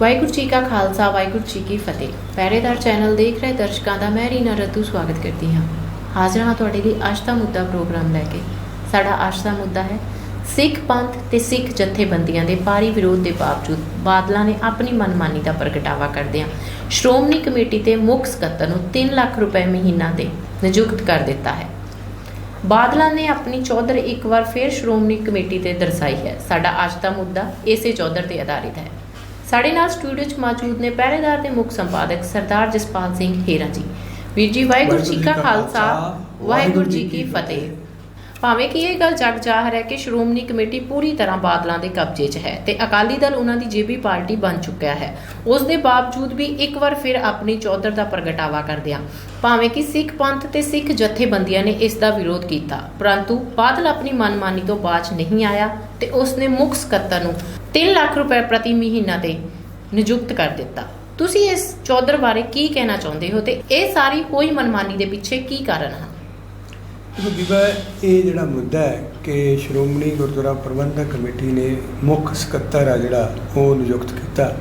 ਵਾਹਿਗੁਰੂ ਜੀ ਕਾ ਖਾਲਸਾ, ਵਾਹਿਗੁਰੂ ਜੀ ਕੀ ਫਤਿਹ। ਪਹਿਰੇਦਾਰ ਚੈਨਲ ਦੇਖ ਰਹੇ ਦਰਸ਼ਕਾਂ ਦਾ ਮੈਂ ਰੀਨਾ ਰੱਤੂ ਸਵਾਗਤ ਕਰਦੀ ਹਾਂ। ਹਾਜ਼ਰ ਹਾਂ ਤੁਹਾਡੇ ਲਈ ਅੱਜ ਦਾ ਮੁੱਦਾ ਪ੍ਰੋਗਰਾਮ ਲੈ ਕੇ। ਸਾਡਾ ਅੱਜ ਦਾ ਮੁੱਦਾ ਹੈ, ਸਿੱਖ ਪੰਥ ਤੇ ਸਿੱਖ ਜਥੇਬੰਦੀਆਂ ਦੇ ਭਾਰੀ ਵਿਰੋਧ ਦੇ ਬਾਵਜੂਦ ਬਾਦਲਾਂ ਨੇ ਆਪਣੀ ਮਨਮਾਨੀ ਦਾ ਪ੍ਰਗਟਾਵਾ ਕਰਦਿਆਂ ਸ਼੍ਰੋਮਣੀ ਕਮੇਟੀ ਤੇ ਮੁੱਖ ਸਕੱਤਰ ਨੂੰ 3 ਲੱਖ ਰੁਪਏ ਮਹੀਨਾ ਦੇ ਨਿਯੁਕਤ ਕਰ ਦਿੱਤਾ ਹੈ। ਬਾਦਲਾਂ ਨੇ ਆਪਣੀ ਚੌਧਰ ਇੱਕ ਵਾਰ ਫਿਰ ਸ਼੍ਰੋਮਣੀ ਕਮੇਟੀ ਤੇ ਦਰਸਾਈ ਹੈ। ਸਾਡਾ ਅੱਜ ਦਾ ਮੁੱਦਾ ਇਸੇ ਚੌਧਰ ਤੇ ਆਧਾਰਿਤ ਹੈ। ਸਾਡੇ ਨਾਲ ਸਟੂਡੀਓ 'ਚ ਮੌਜੂਦ ਨੇ ਪਹਿਰੇਦਾਰ ਦੇ ਮੁੱਖ ਸੰਪਾਦਕ ਸਰਦਾਰ ਜਸਪਾਲ ਸਿੰਘ ਹੇਰਾ ਜੀ। ਵੀਰ ਜੀ ਵਾਹਿਗੁਰੂ ਜੀ ਕਾ ਖਾਲਸਾ ਵਾਹਿਗੁਰੂ ਜੀ ਕੀ ਫਤਿਹ। ਭਾਵੇਂ ਕਿ ਇਹ ਗੱਲ ਜਗ ਜ਼ਾਹਰ ਹੈ ਕਿ ਸ਼੍ਰੋਮਣੀ ਕਮੇਟੀ ਪੂਰੀ ਤਰ੍ਹਾਂ ਬਾਦਲਾਂ ਦੇ ਕਬਜ਼ੇ 'ਚ ਹੈ ਤੇ ਅਕਾਲੀ ਦਲ ਉਹਨਾਂ ਦੀ ਜੇਬੀ ਪਾਰਟੀ ਬਣ ਚੁੱਕਿਆ ਹੈ। ਉਸ ਦੇ ਬਾਵਜੂਦ ਵੀ ਇੱਕ ਵਾਰ ਫਿਰ ਆਪਣੀ ਚੌਧਰ ਦਾ ਪ੍ਰਗਟਾਵਾ ਕਰਦਿਆਂ ਭਾਵੇਂ ਕਿ ਸਿੱਖ ਪੰਥ ਤੇ ਸਿੱਖ ਜਥੇਬੰਦੀਆਂ ਨੇ ਇਸ ਦਾ ਵਿਰੋਧ ਕੀਤਾ ਪਰੰਤੂ ਬਾਦਲ ਆਪਣੀ ਮਨਮਾਨੀ ਤੋਂ ਬਾਜ ਨਹੀਂ ਆਇਆ ਤੇ ਉਸ ਨੇ ਮੁੱਖ ਸਕੱਤਰ ਨੂੰ 3 ਲੱਖ ਰੁਪਏ ਪ੍ਰਤੀ ਮਹੀਨਾ ਤੇ ਨਿਯੁਕਤ ਕਰ ਦਿੱਤਾ। ਤੁਸੀਂ ਇਸ ਚੌਧਰ ਬਾਰੇ ਕੀ ਕਹਿਣਾ ਚਾਹੁੰਦੇ ਹੋ ਤੇ ਇਹ ਸਾਰੀ ਹੋਈ ਮਨਮਾਨੀ ਦੇ ਪਿੱਛੇ ਕੀ ਕਾਰਨ ਹਨ? ਦੇਖੋ ਬੀਬਾ, ਇਹ ਜਿਹੜਾ ਮੁੱਦਾ ਹੈ ਕਿ ਸ਼੍ਰੋਮਣੀ ਗੁਰਦੁਆਰਾ ਪ੍ਰਬੰਧਕ ਕਮੇਟੀ ਨੇ ਮੁੱਖ ਸਕੱਤਰ ਆ ਜਿਹੜਾ, ਉਹ ਨਿਯੁਕਤ ਕੀਤਾ।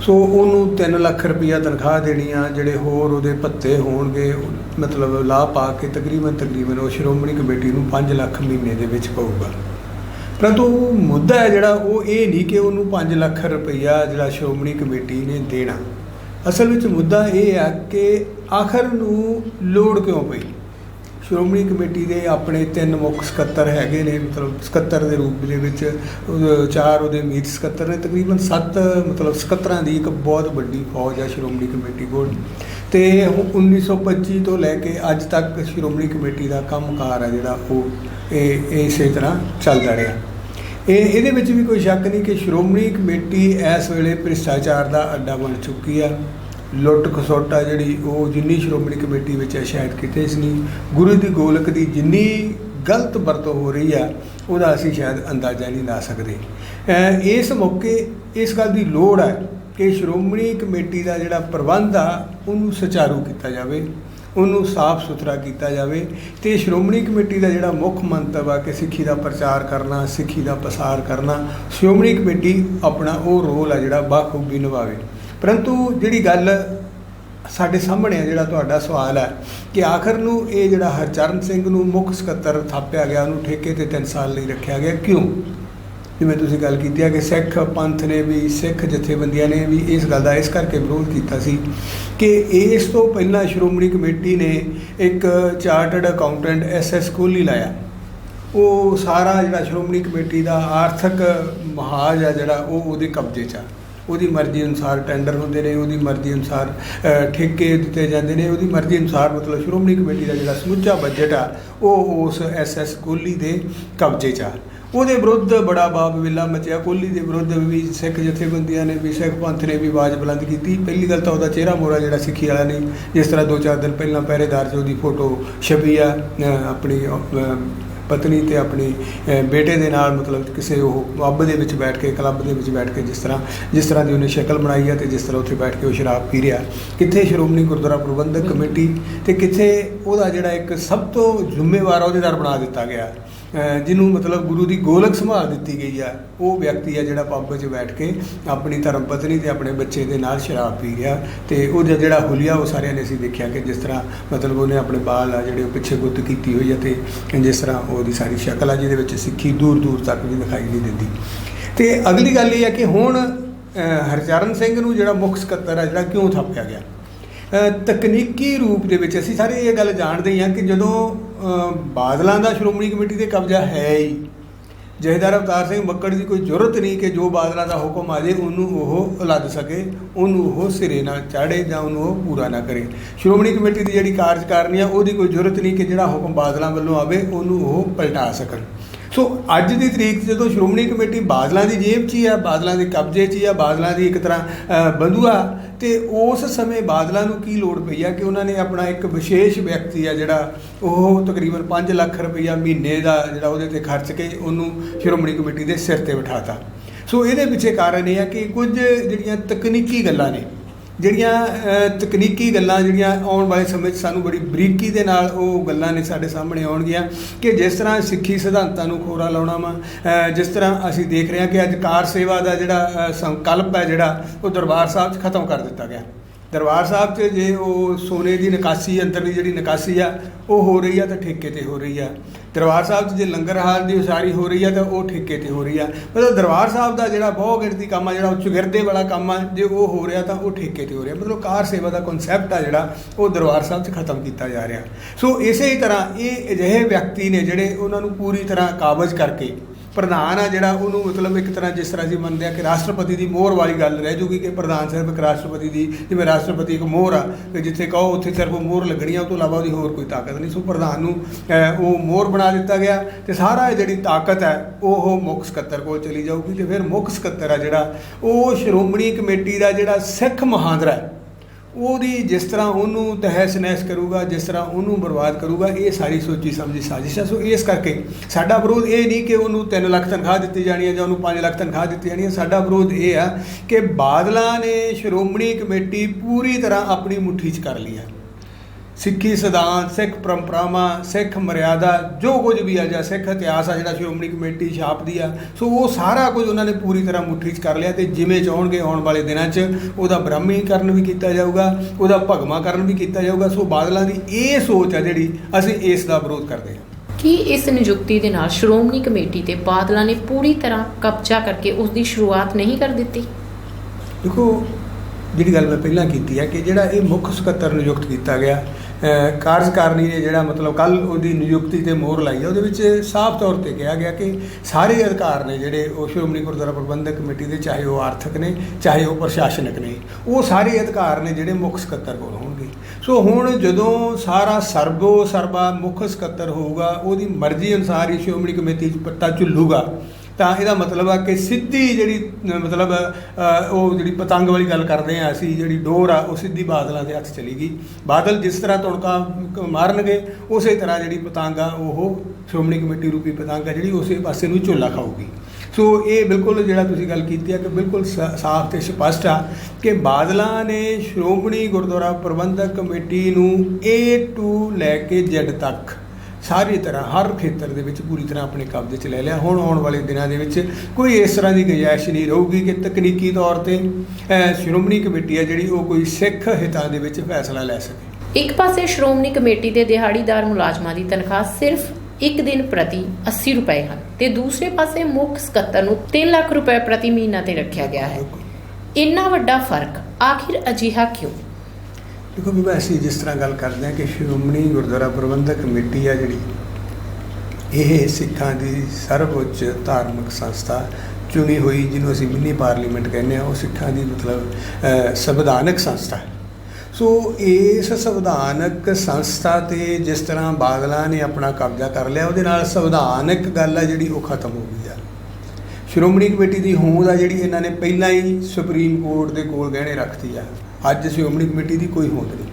ਸੋ ਉਹਨੂੰ 3 ਲੱਖ ਰੁਪਈਆ ਤਨਖਾਹ ਦੇਣੀ ਆ, ਜਿਹੜੇ ਹੋਰ ਉਹਦੇ ਭੱਤੇ ਹੋਣਗੇ, ਮਤਲਬ ਲਾਭ ਪਾ ਕੇ ਤਕਰੀਬਨ ਤਕਰੀਬਨ ਉਹ ਸ਼੍ਰੋਮਣੀ ਕਮੇਟੀ ਨੂੰ 5 ਲੱਖ ਮਹੀਨੇ ਦੇ ਵਿੱਚ ਪਊਗਾ। ਪਰੰਤੂ ਮੁੱਦਾ ਹੈ ਜਿਹੜਾ, ਉਹ ਇਹ ਨਹੀਂ ਕਿ ਉਹਨੂੰ 5 ਲੱਖ ਰੁਪਈਆ ਜਿਹੜਾ ਸ਼੍ਰੋਮਣੀ ਕਮੇਟੀ ਨੇ ਦੇਣਾ। ਅਸਲ ਵਿੱਚ ਮੁੱਦਾ ਇਹ ਆ ਕਿ ਆਖਰ ਨੂੰ ਲੋੜ ਕਿਉਂ ਪਈ? ਸ਼੍ਰੋਮਣੀ ਕਮੇਟੀ ਦੇ ਆਪਣੇ ਤਿੰਨ ਮੁੱਖ ਸਕੱਤਰ ਹੈਗੇ ਨੇ, ਮਤਲਬ ਸਕੱਤਰ ਦੇ ਰੂਪ ਦੇ ਵਿੱਚ ਚਾਰ ਉਹਦੇ ਮੀਤ ਸਕੱਤਰ ਨੇ, ਤਕਰੀਬਨ 7 ਮਤਲਬ ਸਕੱਤਰਾਂ ਦੀ ਇੱਕ ਬਹੁਤ ਵੱਡੀ ਫੌਜ ਆ ਸ਼੍ਰੋਮਣੀ ਕਮੇਟੀ ਕੋਲ। ਤੇ ਹੁਣ 1925 ਤੋਂ ਲੈ ਕੇ ਅੱਜ ਤੱਕ ਸ਼੍ਰੋਮਣੀ ਕਮੇਟੀ ਦਾ ਕੰਮਕਾਰ ਆ ਜਿਹੜਾ, ਉਹ ਇਹ, ਇਸੇ ਤਰ੍ਹਾਂ ਚੱਲਦਾ ਰਿਹਾ। ਇਹ ਇਹਦੇ ਵਿੱਚ ਵੀ ਕੋਈ ਸ਼ੱਕ ਨਹੀਂ ਕਿ ਸ਼੍ਰੋਮਣੀ ਕਮੇਟੀ ਇਸ ਵੇਲੇ ਭ੍ਰਿਸ਼ਟਾਚਾਰ ਦਾ ਅੱਡਾ ਬਣ ਚੁੱਕੀ ਆ। ਲੁੱਟ ਖਸੋਟਾ ਜਿਹੜੀ ਉਹ ਜਿੰਨੀ ਸ਼੍ਰੋਮਣੀ ਕਮੇਟੀ ਵਿੱਚ ਹੈ ਸ਼ਾਇਦ ਕਿਤੇ ਇਸ ਨਹੀਂ। ਗੁਰੂ ਦੀ ਗੋਲਕ ਦੀ ਜਿੰਨੀ ਗਲਤ ਵਰਤੋਂ ਹੋ ਰਹੀ ਆ, ਉਹਦਾ ਅਸੀਂ ਸ਼ਾਇਦ ਅੰਦਾਜ਼ਾ ਨਹੀਂ ਲਾ ਸਕਦੇ। ਇਸ ਮੌਕੇ ਇਸ ਗੱਲ ਦੀ ਲੋੜ ਹੈ ਕਿ ਸ਼੍ਰੋਮਣੀ ਕਮੇਟੀ ਦਾ ਜਿਹੜਾ ਪ੍ਰਬੰਧ ਆ, ਉਹਨੂੰ ਸੁਚਾਰੂ ਕੀਤਾ ਜਾਵੇ। ਉਹਨੂੰ ਸਾਫ਼ ਸੁਥਰਾ ਕੀਤਾ ਜਾਵੇ ਤੇ ਸ਼੍ਰੋਮਣੀ ਕਮੇਟੀ ਦਾ ਜਿਹੜਾ ਮੁੱਖ ਮੰਤਵ ਆ ਕਿ ਸਿੱਖੀ ਦਾ ਪ੍ਰਚਾਰ ਕਰਨਾ, ਸਿੱਖੀ ਦਾ ਪਸਾਰ ਕਰਨਾ, ਸ਼੍ਰੋਮਣੀ ਕਮੇਟੀ ਆਪਣਾ ਉਹ ਰੋਲ ਆ ਜਿਹੜਾ ਬਾਖੂਬੀ ਨਿਭਾਵੇ। ਪਰੰਤੂ ਜਿਹੜੀ ਗੱਲ ਸਾਡੇ ਸਾਹਮਣੇ ਆ ਜਿਹੜਾ ਤੁਹਾਡਾ ਸਵਾਲ ਹੈ ਕਿ ਆਖਰ ਨੂੰ ਇਹ ਜਿਹੜਾ ਹਰਚਰਨ ਸਿੰਘ ਨੂੰ ਮੁੱਖ ਸਕੱਤਰ ਥਾਪਿਆ ਗਿਆ, ਉਹਨੂੰ ਠੇਕੇ ਤੇ 3 ਸਾਲ ਲਈ ਰੱਖਿਆ ਗਿਆ, ਕਿਉਂ? ਜਿਵੇਂ ਤੁਸੀਂ ਗੱਲ ਕੀਤੀ ਹੈ ਕਿ ਸਿੱਖ ਪੰਥ ਨੇ ਵੀ, ਸਿੱਖ ਜਥੇਬੰਦੀਆਂ ਨੇ ਵੀ ਇਸ ਗੱਲ ਦਾ ਇਸ ਕਰਕੇ ਵਿਰੋਧ ਕੀਤਾ ਸੀ ਕਿ ਇਸ ਤੋਂ ਪਹਿਲਾਂ ਸ਼੍ਰੋਮਣੀ ਕਮੇਟੀ ਨੇ ਇੱਕ ਚਾਰਟਰਡ ਅਕਾਊਂਟੈਂਟ ਐਸਐਸ ਕੋਹਲੀ ਲਾਇਆ। ਉਹ ਸਾਰਾ ਜਿਹੜਾ ਸ਼੍ਰੋਮਣੀ ਕਮੇਟੀ ਦਾ ਆਰਥਿਕ ਮਹਾਜ ਆ ਜਿਹੜਾ, ਉਹ ਉਹਦੇ ਕਬਜ਼ੇ 'ਚ ਆ। ਉਹਦੀ ਮਰਜ਼ੀ ਅਨੁਸਾਰ ਟੈਂਡਰ ਹੁੰਦੇ ਨੇ, ਉਹਦੀ ਮਰਜ਼ੀ ਅਨੁਸਾਰ ਠੇਕੇ ਦਿੱਤੇ ਜਾਂਦੇ ਨੇ, ਉਹਦੀ ਮਰਜ਼ੀ ਅਨੁਸਾਰ ਮਤਲਬ ਸ਼੍ਰੋਮਣੀ ਕਮੇਟੀ ਦਾ ਜਿਹੜਾ ਸਮੁੱਚਾ ਬਜਟ ਆ, ਉਹ ਉਸ ਐਸਐਸ ਕੋਹਲੀ ਦੇ ਕਬਜ਼ੇ 'ਚ ਆ। ਉਹਦੇ ਵਿਰੁੱਧ ਬੜਾ ਬਾਬ ਵਿਲਾ ਮਚਿਆ ਕੋਹਲੀ ਦੇ ਵਿਰੁੱਧ ਵੀ ਸਿੱਖ ਜਥੇਬੰਦੀਆਂ ਨੇ ਵੀ ਸਿੱਖ ਪੰਥ ਨੇ ਵੀ ਆਵਾਜ਼ ਬੁਲੰਦ ਕੀਤੀ। ਪਹਿਲੀ ਗੱਲ ਤਾਂ ਉਹਦਾ ਚਿਹਰਾ ਮੋਰਾ ਜਿਹੜਾ ਸਿੱਖੀ ਵਾਲਾ ਨਹੀਂ ਜਿਸ ਤਰ੍ਹਾਂ ਦੋ ਚਾਰ ਦਿਨ ਪਹਿਲਾਂ ਪਹਿਰੇਦਾਰ 'ਚ ਉਹਦੀ ਫੋਟੋ ਛਪੀ ਆ ਆਪਣੀ ਪਤਨੀ ਤੇ ਆਪਣੀ ਬੇਟੇ ਦੇ ਨਾਲ ਮਤਲਬ ਕਿਸੇ ਉਹ ਪੱਬ ਦੇ ਵਿੱਚ ਬੈਠ ਕੇ ਕਲੱਬ ਦੇ ਵਿੱਚ ਬੈਠ ਕੇ ਜਿਸ ਤਰ੍ਹਾਂ ਜਿਸ ਤਰ੍ਹਾਂ ਦੀ ਉਹਨੇ ਸ਼ਕਲ ਬਣਾਈ ਹੈ ਤੇ ਜਿਸ ਤਰ੍ਹਾਂ ਉੱਥੇ ਬੈਠ ਕੇ ਉਹ ਸ਼ਰਾਬ ਪੀ ਰਿਹਾ। ਕਿੱਥੇ ਸ਼੍ਰੋਮਣੀ ਗੁਰਦੁਆਰਾ ਪ੍ਰਬੰਧਕ ਕਮੇਟੀ ਤੇ ਕਿੱਥੇ ਉਹਦਾ ਜਿਹੜਾ ਇੱਕ ਸਭ ਤੋਂ ਜ਼ਿੰਮੇਵਾਰ ਅਹੁਦੇਦਾਰ ਬਣਾ ਦਿੱਤਾ ਗਿਆ। ਜਿਹਨੂੰ ਮਤਲਬ ਗੁਰੂ ਦੀ ਗੋਲਕ ਸੰਭਾਲ ਦਿੱਤੀ ਗਈ ਆ, ਉਹ ਵਿਅਕਤੀ ਆ ਜਿਹੜਾ ਪੱਬ 'ਚ ਬੈਠ ਕੇ ਆਪਣੀ ਧਰਮ ਪਤਨੀ ਤੇ ਆਪਣੇ ਬੱਚੇ ਦੇ ਨਾਲ ਸ਼ਰਾਬ ਪੀ ਰਿਹਾ ਤੇ ਉਹ ਜਿਹੜਾ ਹੁਲੀਆ ਉਹ ਸਾਰਿਆਂ ਨੇ ਅਸੀਂ ਦੇਖਿਆ ਕਿ ਜਿਸ ਤਰ੍ਹਾਂ ਮਤਲਬ ਉਹਨੇ ਆਪਣੇ ਬਾਲ ਆ ਜਿਹੜੇ ਉਹ ਪਿੱਛੇ ਗੁੱਤ ਕੀਤੀ ਹੋਈ ਆ ਤੇ ਜਿਸ ਤਰ੍ਹਾਂ ਉਹਦੀ ਸਾਰੀ ਸ਼ਕਲ ਆ, ਜਿਹਦੇ ਵਿੱਚ ਸਿੱਖੀ ਦੂਰ ਦੂਰ ਤੱਕ ਵੀ ਦਿਖਾਈ ਨਹੀਂ ਦਿੰਦੀ। ਤੇ ਅਗਲੀ ਗੱਲ ਇਹ ਹੈ ਕਿ ਹੁਣ ਹਰਚਰਨ ਸਿੰਘ ਨੂੰ ਜਿਹੜਾ ਮੁੱਖ ਸਕੱਤਰ ਆ ਜਿਹੜਾ ਕਿਉਂ ਥਾਪਿਆ ਗਿਆ? ਤਕਨੀਕੀ ਰੂਪ ਦੇ ਵਿੱਚ ਅਸੀਂ ਸਾਰੇ ਇਹ ਗੱਲ ਜਾਣਦੇ ਹੀ ਹਾਂ ਕਿ ਜਦੋਂ ਬਾਦਲਾਂ ਦਾ ਸ਼੍ਰੋਮਣੀ ਕਮੇਟੀ ਤੇ ਕਬਜ਼ਾ ਹੈ ਹੀ। ਜਹੇਦਾਰ ਅਵਤਾਰ ਸਿੰਘ ਮੱਕੜ ਦੀ ਕੋਈ ਜ਼ਰੂਰਤ ਨਹੀਂ ਕਿ ਜੋ ਬਾਦਲਾਂ ਦਾ ਹੁਕਮ ਆ ਜੇ ਉਹਨੂੰ ਉਹ ਲੱਦ ਸਕੇ ਉਹਨੂੰ ਉਹ ਸਿਰੇ ਨਾ ਚਾੜੇ ਜਾਂ ਉਹਨੂੰ ਉਹ ਪੂਰਾ ਨਾ ਕਰੇ। ਸ਼੍ਰੋਮਣੀ ਕਮੇਟੀ ਦੀ ਜਿਹੜੀ ਕਾਰਜਕਾਰਨੀ ਆ ਉਹਦੀ ਕੋਈ ਜ਼ਰੂਰਤ ਨਹੀਂ ਕਿ ਜਿਹੜਾ ਹੁਕਮ ਬਾਦਲਾਂ ਵੱਲੋਂ ਆਵੇ ਉਹਨੂੰ ਉਹ ਪਲਟਾ ਸਕਣ। ਸੋ ਅੱਜ ਦੀ ਤਰੀਕ ਜਦੋਂ ਸ਼੍ਰੋਮਣੀ ਕਮੇਟੀ ਬਾਦਲਾਂ ਦੀ ਜੇਬ 'ਚ ਹੀ ਆ ਬਾਦਲਾਂ ਦੇ ਕਬਜ਼ੇ 'ਚ ਹੀ ਆ ਬਾਦਲਾਂ ਦੀ ਇੱਕ ਤਰ੍ਹਾਂ ਅ, ਬੰਧੂਆ ਤੇ ਉਸ ਸਮੇਂ ਬਾਦਲਾਂ ਨੂੰ ਕੀ ਲੋੜ ਪਈ ਆ ਕਿ ਉਹਨਾਂ ਨੇ ਆਪਣਾ ਇੱਕ ਵਿਸ਼ੇਸ਼ ਵਿਅਕਤੀ ਆ ਜਿਹੜਾ ਉਹ ਤਕਰੀਬਨ 5 ਲੱਖ ਰੁਪਈਆ ਮਹੀਨੇ ਦਾ ਜਿਹੜਾ ਉਹਦੇ ਤੇ ਖਰਚ ਕੇ ਉਹਨੂੰ ਸ਼੍ਰੋਮਣੀ ਕਮੇਟੀ ਦੇ ਸਿਰ ਤੇ ਬਿਠਾਤਾ। ਸੋ ਇਹਦੇ ਪਿੱਛੇ ਕਾਰਨ ਇਹ ਆ ਕਿ ਕੁਝ ਜਿਹੜੀਆਂ ਤਕਨੀਕੀ ਗੱਲਾਂ ਨੇ ਜਿਹੜੀਆਂ ਤਕਨੀਕੀ ਗੱਲਾਂ ਜਿਹੜੀਆਂ ਆਉਣ ਵਾਲੇ ਸਮੇਂ 'ਚ ਸਾਨੂੰ ਬੜੀ ਬਰੀਕੀ ਦੇ ਨਾਲ ਉਹ ਗੱਲਾਂ ਨੇ ਸਾਡੇ ਸਾਹਮਣੇ ਆਉਣਗੀਆਂ ਕਿ ਜਿਸ ਤਰ੍ਹਾਂ ਸਿੱਖੀ ਸਿਧਾਂਤਾਂ ਨੂੰ ਖੋਰਾ ਲਾਉਣਾ ਵਾ ਜਿਸ ਤਰ੍ਹਾਂ ਅਸੀਂ ਦੇਖ ਰਹੇ ਹਾਂ ਕਿ ਅੱਜ ਕਾਰ ਸੇਵਾ ਦਾ ਜਿਹੜਾ ਸੰਕਲਪ ਹੈ ਜਿਹੜਾ, ਉਹ ਦਰਬਾਰ ਸਾਹਿਬ 'ਚ ਖਤਮ ਕਰ ਦਿੱਤਾ ਗਿਆ। ਦਰਬਾਰ ਸਾਹਿਬ 'ਚ ਜੇ ਉਹ ਸੋਨੇ ਦੀ ਨਿਕਾਸੀ ਅੰਦਰਲੀ ਜਿਹੜੀ ਨਿਕਾਸੀ ਆ, ਉਹ ਹੋ ਰਹੀ ਆ ਤਾਂ ਠੇਕੇ ਤੇ ਹੋ ਰਹੀ ਆ। ਦਰਬਾਰ ਸਾਹਿਬ 'ਚ ਜੇ ਲੰਗਰ ਹਾਲ ਦੀ ਉਸਾਰੀ ਹੋ ਰਹੀ ਆ ਤਾਂ ਉਹ ਠੇਕੇ ਤੇ ਹੋ ਰਹੀ ਆ। ਮਤਲਬ ਦਰਬਾਰ ਸਾਹਿਬ ਦਾ ਜਿਹੜਾ ਬਹੁ ਗਿਣਤੀ ਕੰਮ ਆ, ਜਿਹੜਾ ਉਹ ਚੁਗਿਰਦੇ ਵਾਲਾ ਕੰਮ ਆ, ਜੇ ਉਹ ਹੋ ਰਿਹਾ ਤਾਂ ਉਹ ਠੇਕੇ ਤੇ ਹੋ ਰਿਹਾ। ਮਤਲਬ ਕਾਰ ਸੇਵਾ ਦਾ ਕਨਸੈਪਟ ਆ ਜਿਹੜਾ, ਉਹ ਦਰਬਾਰ ਸਾਹਿਬ 'ਚ ਖਤਮ ਕੀਤਾ ਜਾ ਰਿਹਾ। ਸੋ ਇਸੇ ਹੀ ਤਰ੍ਹਾਂ ਇਹ ਅਜਿਹੇ ਵਿਅਕਤੀ ਨੇ ਜਿਹੜੇ ਉਹਨਾਂ ਨੂੰ ਪੂਰੀ ਤਰ੍ਹਾਂ ਕਾਬਜ਼ ਕਰਕੇ ਪ੍ਰਧਾਨ ਆ ਜਿਹੜਾ ਉਹਨੂੰ ਮਤਲਬ ਇੱਕ ਤਰ੍ਹਾਂ ਜਿਸ ਤਰ੍ਹਾਂ ਅਸੀਂ ਮੰਨਦੇ ਆ ਕਿ ਰਾਸ਼ਟਰਪਤੀ ਦੀ ਮੋਹਰ ਵਾਲੀ ਗੱਲ ਰਹਿ ਜੂਗੀ ਕਿ ਪ੍ਰਧਾਨ ਸਿਰਫ ਇੱਕ ਰਾਸ਼ਟਰਪਤੀ ਦੀ, ਜਿਵੇਂ ਰਾਸ਼ਟਰਪਤੀ ਇੱਕ ਮੋਹਰ ਆ ਕਿ ਜਿੱਥੇ ਕਹੋ ਉੱਥੇ ਸਿਰਫ ਮੋਹਰ ਲੱਗਣੀ ਆ ਉਹ ਤੋਂ ਇਲਾਵਾ ਉਹਦੀ ਹੋਰ ਕੋਈ ਤਾਕਤ ਨਹੀਂ। ਸੋ ਪ੍ਰਧਾਨ ਨੂੰ ਉਹ ਮੋਹਰ ਬਣਾ ਦਿੱਤਾ ਗਿਆ ਤੇ ਸਾਰਾ ਇਹ ਜਿਹੜੀ ਤਾਕਤ ਹੈ, ਉਹ ਮੁੱਖ ਸਕੱਤਰ ਕੋਲ ਚਲੀ ਜਾਊਗੀ ਤੇ ਫਿਰ ਮੁੱਖ ਸਕੱਤਰ ਆ ਜਿਹੜਾ, ਉਹ ਸ਼੍ਰੋਮਣੀ ਕਮੇਟੀ ਦਾ ਜਿਹੜਾ ਸਿੱਖ ਮਹਾਂਦਰਾ ਹੈ ਉਹਦੀ ਜਿਸ ਤਰ੍ਹਾਂ ਉਹਨੂੰ ਤਹਿਸ ਨਹਿਸ ਕਰੂਗਾ, ਜਿਸ ਤਰ੍ਹਾਂ ਉਹਨੂੰ ਬਰਬਾਦ ਕਰੂਗਾ, ਇਹ ਸਾਰੀ ਸੋਚੀ ਸਮਝੀ ਸਾਜ਼ਿਸ਼ ਹੈ। ਸੋ ਇਸ ਕਰਕੇ ਸਾਡਾ ਵਿਰੋਧ ਇਹ ਨਹੀਂ ਕਿ ਉਹਨੂੰ 3 ਲੱਖ ਤਨਖਾਹ ਦਿੱਤੀ ਜਾਣੀ ਹੈ ਜਾਂ ਉਹਨੂੰ 5 ਲੱਖ ਤਨਖਾਹ ਦਿੱਤੀ ਜਾਣੀ ਹੈ। ਸਾਡਾ ਵਿਰੋਧ ਇਹ ਆ ਕਿ ਬਾਦਲਾਂ ਨੇ ਸ਼੍ਰੋਮਣੀ ਕਮੇਟੀ ਪੂਰੀ ਤਰ੍ਹਾਂ ਆਪਣੀ ਮੁੱਠੀ 'ਚ ਕਰ ਲਈ ਹੈ। ਸਿੱਖੀ ਸਿਧਾਂਤ ਸਿੱਖ ਪਰੰਪਰਾਵਾਂ ਸਿੱਖ ਮਰਿਆਦਾ ਜੋ ਕੁਝ ਵੀ ਆ ਜਾਂ ਸਿੱਖ ਇਤਿਹਾਸ ਆ ਜਿਹੜਾ ਸ਼੍ਰੋਮਣੀ ਕਮੇਟੀ ਛਾਪਦੀ ਆ ਸੋ ਉਹ ਸਾਰਾ ਕੁਝ ਉਹਨਾਂ ਨੇ ਪੂਰੀ ਤਰ੍ਹਾਂ ਮੁੱਠੀ 'ਚ ਕਰ ਲਿਆ ਤੇ ਜਿਵੇਂ ਚਾਹਣਗੇ ਆਉਣ ਵਾਲੇ ਦਿਨਾਂ 'ਚ ਉਹਦਾ ਬ੍ਰਹਮੀਕਰਨ ਵੀ ਕੀਤਾ ਜਾਊਗਾ ਉਹਦਾ ਭਗਵਾਕਰਨ ਵੀ ਕੀਤਾ ਜਾਊਗਾ ਸੋ ਬਾਦਲਾਂ ਦੀ ਇਹ ਸੋਚ ਆ ਜਿਹੜੀ ਅਸੀਂ ਇਸ ਦਾ ਵਿਰੋਧ ਕਰਦੇ ਹਾਂ। ਕੀ ਇਸ ਨਿਯੁਕਤੀ ਦੇ ਨਾਲ ਸ਼੍ਰੋਮਣੀ ਕਮੇਟੀ ਤੇ ਬਾਦਲਾਂ ਨੇ ਪੂਰੀ ਤਰ੍ਹਾਂ ਕਬਜ਼ਾ ਕਰਕੇ ਉਸ ਦੀ ਸ਼ੁਰੂਆਤ ਨਹੀਂ ਕਰ ਦਿੱਤੀ? ਦੇਖੋ ਜਿਹੜੀ ਗੱਲ ਮੈਂ ਪਹਿਲਾਂ ਕੀਤੀ ਹੈ ਕਿ ਜਿਹੜਾ ਇਹ ਮੁੱਖ ਸਕੱਤਰ ਨਿਯੁਕਤ ਕੀਤਾ ਗਿਆ ਕਾਰਜਕਾਰਨੀ ਨੇ ਜਿਹੜਾ ਮਤਲਬ ਕੱਲ ਉਹਦੀ ਨਿਯੁਕਤੀ ਤੇ ਮੋਹਰ ਲਾਈ ਹੈ ਉਹਦੇ ਵਿੱਚ ਸਾਫ਼ ਤੌਰ ਤੇ ਕਿਹਾ ਗਿਆ ਕਿ ਸਾਰੇ ਅਧਿਕਾਰ ਨੇ ਜਿਹੜੇ ਉਹ ਸ਼੍ਰੋਮਣੀ ਗੁਰਦੁਆਰਾ ਪ੍ਰਬੰਧਕ ਕਮੇਟੀ ਦੇ, ਚਾਹੇ ਉਹ ਆਰਥਿਕ ਨੇ, ਚਾਹੇ ਉਹ ਪ੍ਰਸ਼ਾਸਨਿਕ ਨੇ, ਉਹ ਸਾਰੇ ਅਧਿਕਾਰ ਨੇ ਜਿਹੜੇ ਮੁੱਖ ਸਕੱਤਰ ਕੋਲ ਹੋਣਗੇ। ਸੋ ਹੁਣ ਜਦੋਂ ਸਾਰਾ ਸਰਬੋ ਸਰਬਾ ਮੁੱਖ ਸਕੱਤਰ ਹੋਊਗਾ, ਉਹਦੀ ਮਰਜ਼ੀ ਅਨੁਸਾਰ ਹੀ ਸ਼੍ਰੋਮਣੀ ਕਮੇਟੀ 'ਚ ਪੱਤਾ ਝੁੱਲੂਗਾ ਤਾਂ ਇਹਦਾ ਮਤਲਬ ਆ ਕਿ ਸਿੱਧੀ ਜਿਹੜੀ, ਮਤਲਬ ਉਹ ਜਿਹੜੀ ਪਤੰਗ ਵਾਲੀ ਗੱਲ ਕਰਦੇ ਆ ਅਸੀਂ, ਜਿਹੜੀ ਡੋਰ ਆ, ਉਹ ਸਿੱਧੀ ਬਾਦਲਾਂ ਦੇ ਹੱਥ ਚਲੀ ਗਈ। ਬਾਦਲ ਜਿਸ ਤਰ੍ਹਾਂ ਤੁੜਕਾ ਮਾਰਨਗੇ, ਉਸੇ ਤਰ੍ਹਾਂ ਜਿਹੜੀ ਪਤੰਗ ਆ, ਉਹ ਸ਼੍ਰੋਮਣੀ ਕਮੇਟੀ ਰੂਪੀ ਪਤੰਗ ਆ, ਜਿਹੜੀ ਉਸੇ ਪਾਸੇ ਨੂੰ ਝੋਲਾ ਖਾਊਗੀ। ਸੋ ਇਹ ਬਿਲਕੁਲ ਜਿਹੜਾ ਤੁਸੀਂ ਗੱਲ ਕੀਤੀ ਆ ਕਿ ਬਿਲਕੁਲ ਸਾ- ਸਾਫ਼ ਤੇ ਸਪਸ਼ਟ ਆ ਕਿ ਬਾਦਲਾਂ ਨੇ ਸ਼੍ਰੋਮਣੀ ਗੁਰਦੁਆਰਾ ਪ੍ਰਬੰਧਕ ਕਮੇਟੀ ਨੂੰ A ਟੂ ਲੈ ਕੇ Z ਤੱਕ ਸਾਰੀ ਤਰ੍ਹਾਂ ਹਰ ਖੇਤਰ ਦੇ ਵਿੱਚ ਪੂਰੀ ਤਰ੍ਹਾਂ ਆਪਣੇ ਕਬਜ਼ੇ 'ਚ ਲੈ ਲਿਆ। ਹੁਣ ਆਉਣ ਵਾਲੇ ਦਿਨਾਂ ਦੇ ਵਿੱਚ ਕੋਈ ਇਸ ਤਰ੍ਹਾਂ ਦੀ ਗੁੰਜਾਇਸ਼ ਨਹੀਂ ਰਹੂਗੀ ਕਿ ਤਕਨੀਕੀ ਤੌਰ ਤੇ ਸ਼੍ਰੋਮਣੀ ਕਮੇਟੀ ਆ ਜਿਹੜੀ ਉਹ ਕੋਈ ਸਿੱਖ ਹਿੱਤਾਂ ਦੇ ਵਿੱਚ ਫੈਸਲਾ ਲੈ ਸਕੇ। ਇੱਕ ਪਾਸੇ ਸ਼੍ਰੋਮਣੀ ਕਮੇਟੀ ਦੇ ਦਿਹਾੜੀਦਾਰ ਮੁਲਾਜ਼ਮਾਂ ਦੀ ਤਨਖਾਹ ਸਿਰਫ ਇੱਕ ਦਿਨ ਪ੍ਰਤੀ 80 ਰੁਪਏ ਹਨ ਤੇ ਦੂਸਰੇ ਪਾਸੇ ਮੁੱਖ ਸਕੱਤਰ ਨੂੰ 3 ਲੱਖ ਰੁਪਏ ਪ੍ਰਤੀ ਮਹੀਨਾ ਤੇ ਰੱਖਿਆ ਗਿਆ ਹੈ। ਇੰਨਾ ਵੱਡਾ ਫ਼ਰਕ ਆਖਿਰ ਅਜਿਹਾ ਕਿਉਂ? ਦੇਖੋ ਵੀ ਅਸੀਂ ਜਿਸ ਤਰ੍ਹਾਂ ਗੱਲ ਕਰਦੇ ਹਾਂ ਕਿ ਸ਼੍ਰੋਮਣੀ ਗੁਰਦੁਆਰਾ ਪ੍ਰਬੰਧਕ ਕਮੇਟੀ ਆ ਜਿਹੜੀ, ਇਹ ਸਿੱਖਾਂ ਦੀ ਸਰਵਉੱਚ ਧਾਰਮਿਕ ਸੰਸਥਾ ਚੁਣੀ ਹੋਈ, ਜਿਹਨੂੰ ਅਸੀਂ ਮਿੰਨੀ ਪਾਰਲੀਮੈਂਟ ਕਹਿੰਦੇ ਆ ਉਹ ਸਿੱਖਾਂ ਦੀ ਮਤਲਬ ਸੰਵਿਧਾਨਕ ਸੰਸਥਾ ਸੋ ਇਸ ਸੰਵਿਧਾਨਕ ਸੰਸਥਾ ਤੇ ਜਿਸ ਤਰ੍ਹਾਂ ਬਾਦਲਾਂ ਨੇ ਆਪਣਾ ਕਬਜ਼ਾ ਕਰ ਲਿਆ, ਉਹਦੇ ਨਾਲ ਸੰਵਿਧਾਨਕ ਗੱਲ ਆ ਜਿਹੜੀ ਉਹ ਖਤਮ ਹੋ ਗਈ ਆ। ਸ਼੍ਰੋਮਣੀ ਕਮੇਟੀ ਦੀ ਹੋਂਦ ਆ ਜਿਹੜੀ ਇਹਨਾਂ ਨੇ ਪਹਿਲਾਂ ਹੀ ਸੁਪਰੀਮ ਕੋਰਟ ਦੇ ਕੋਲ ਗਹਿਣੇ ਰੱਖਤੀ ਆ। ਅੱਜ ਸ਼੍ਰੋਮਣੀ ਕਮੇਟੀ ਦੀ ਕੋਈ ਹੋਂਦ ਨਹੀਂ।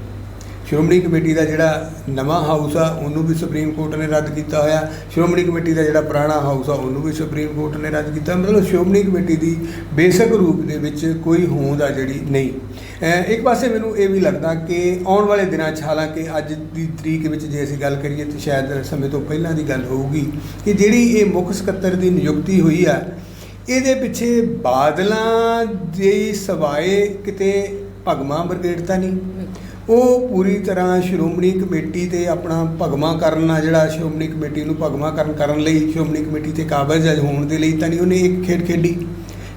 ਸ਼੍ਰੋਮਣੀ ਕਮੇਟੀ ਦਾ ਜਿਹੜਾ ਨਵਾਂ ਹਾਊਸ ਆ, ਉਹਨੂੰ ਵੀ ਸੁਪਰੀਮ ਕੋਰਟ ਨੇ ਰੱਦ ਕੀਤਾ ਹੋਇਆ। ਸ਼੍ਰੋਮਣੀ ਕਮੇਟੀ ਦਾ ਜਿਹੜਾ ਪੁਰਾਣਾ ਹਾਊਸ ਆ, ਉਹਨੂੰ ਵੀ ਸੁਪਰੀਮ ਕੋਰਟ ਨੇ ਰੱਦ ਕੀਤਾ। ਮਤਲਬ ਸ਼੍ਰੋਮਣੀ ਕਮੇਟੀ ਦੀ ਬੇਸਿਕ ਰੂਪ ਦੇ ਵਿੱਚ ਕੋਈ ਹੋਂਦ ਆ ਜਿਹੜੀ ਨਹੀਂ। ਇੱਕ ਪਾਸੇ ਮੈਨੂੰ ਇਹ ਵੀ ਲੱਗਦਾ ਕਿ ਆਉਣ ਵਾਲੇ ਦਿਨਾਂ 'ਚ ਹਾਲਾਂਕਿ ਅੱਜ ਦੀ ਤਰੀਕ ਵਿੱਚ ਜੇ ਅਸੀਂ ਗੱਲ ਕਰੀਏ ਤਾਂ ਸ਼ਾਇਦ ਸਮੇਂ ਤੋਂ ਪਹਿਲਾਂ ਦੀ ਗੱਲ ਹੋਊਗੀ ਕਿ ਜਿਹੜੀ ਇਹ ਮੁੱਖ ਸਕੱਤਰ ਦੀ ਨਿਯੁਕਤੀ ਹੋਈ ਆ, ਇਹਦੇ ਪਿੱਛੇ ਬਾਦਲਾਂ ਦੇ ਸਵਾਏ ਕਿਤੇ ਭਗਵਾਂ ਬ੍ਰਿਗੇਡ ਤਾਂ ਨਹੀਂ। ਉਹ ਪੂਰੀ ਤਰ੍ਹਾਂ ਸ਼੍ਰੋਮਣੀ ਕਮੇਟੀ ਤੇ ਆਪਣਾ ਭਗਵਾਂ ਕਰਨ ਆ ਜਿਹੜਾ ਸ਼੍ਰੋਮਣੀ ਕਮੇਟੀ ਨੂੰ ਭਗਵਾਂ ਕਰਨ ਕਰਨ ਲਈ ਸ਼੍ਰੋਮਣੀ ਕਮੇਟੀ ਤੇ ਕਾਬਜ਼ ਹੋਣ ਦੇ ਲਈ ਤਾਂ ਨਹੀਂ ਉਹਨੇ ਇੱਕ ਖੇਡ ਖੇਡੀ।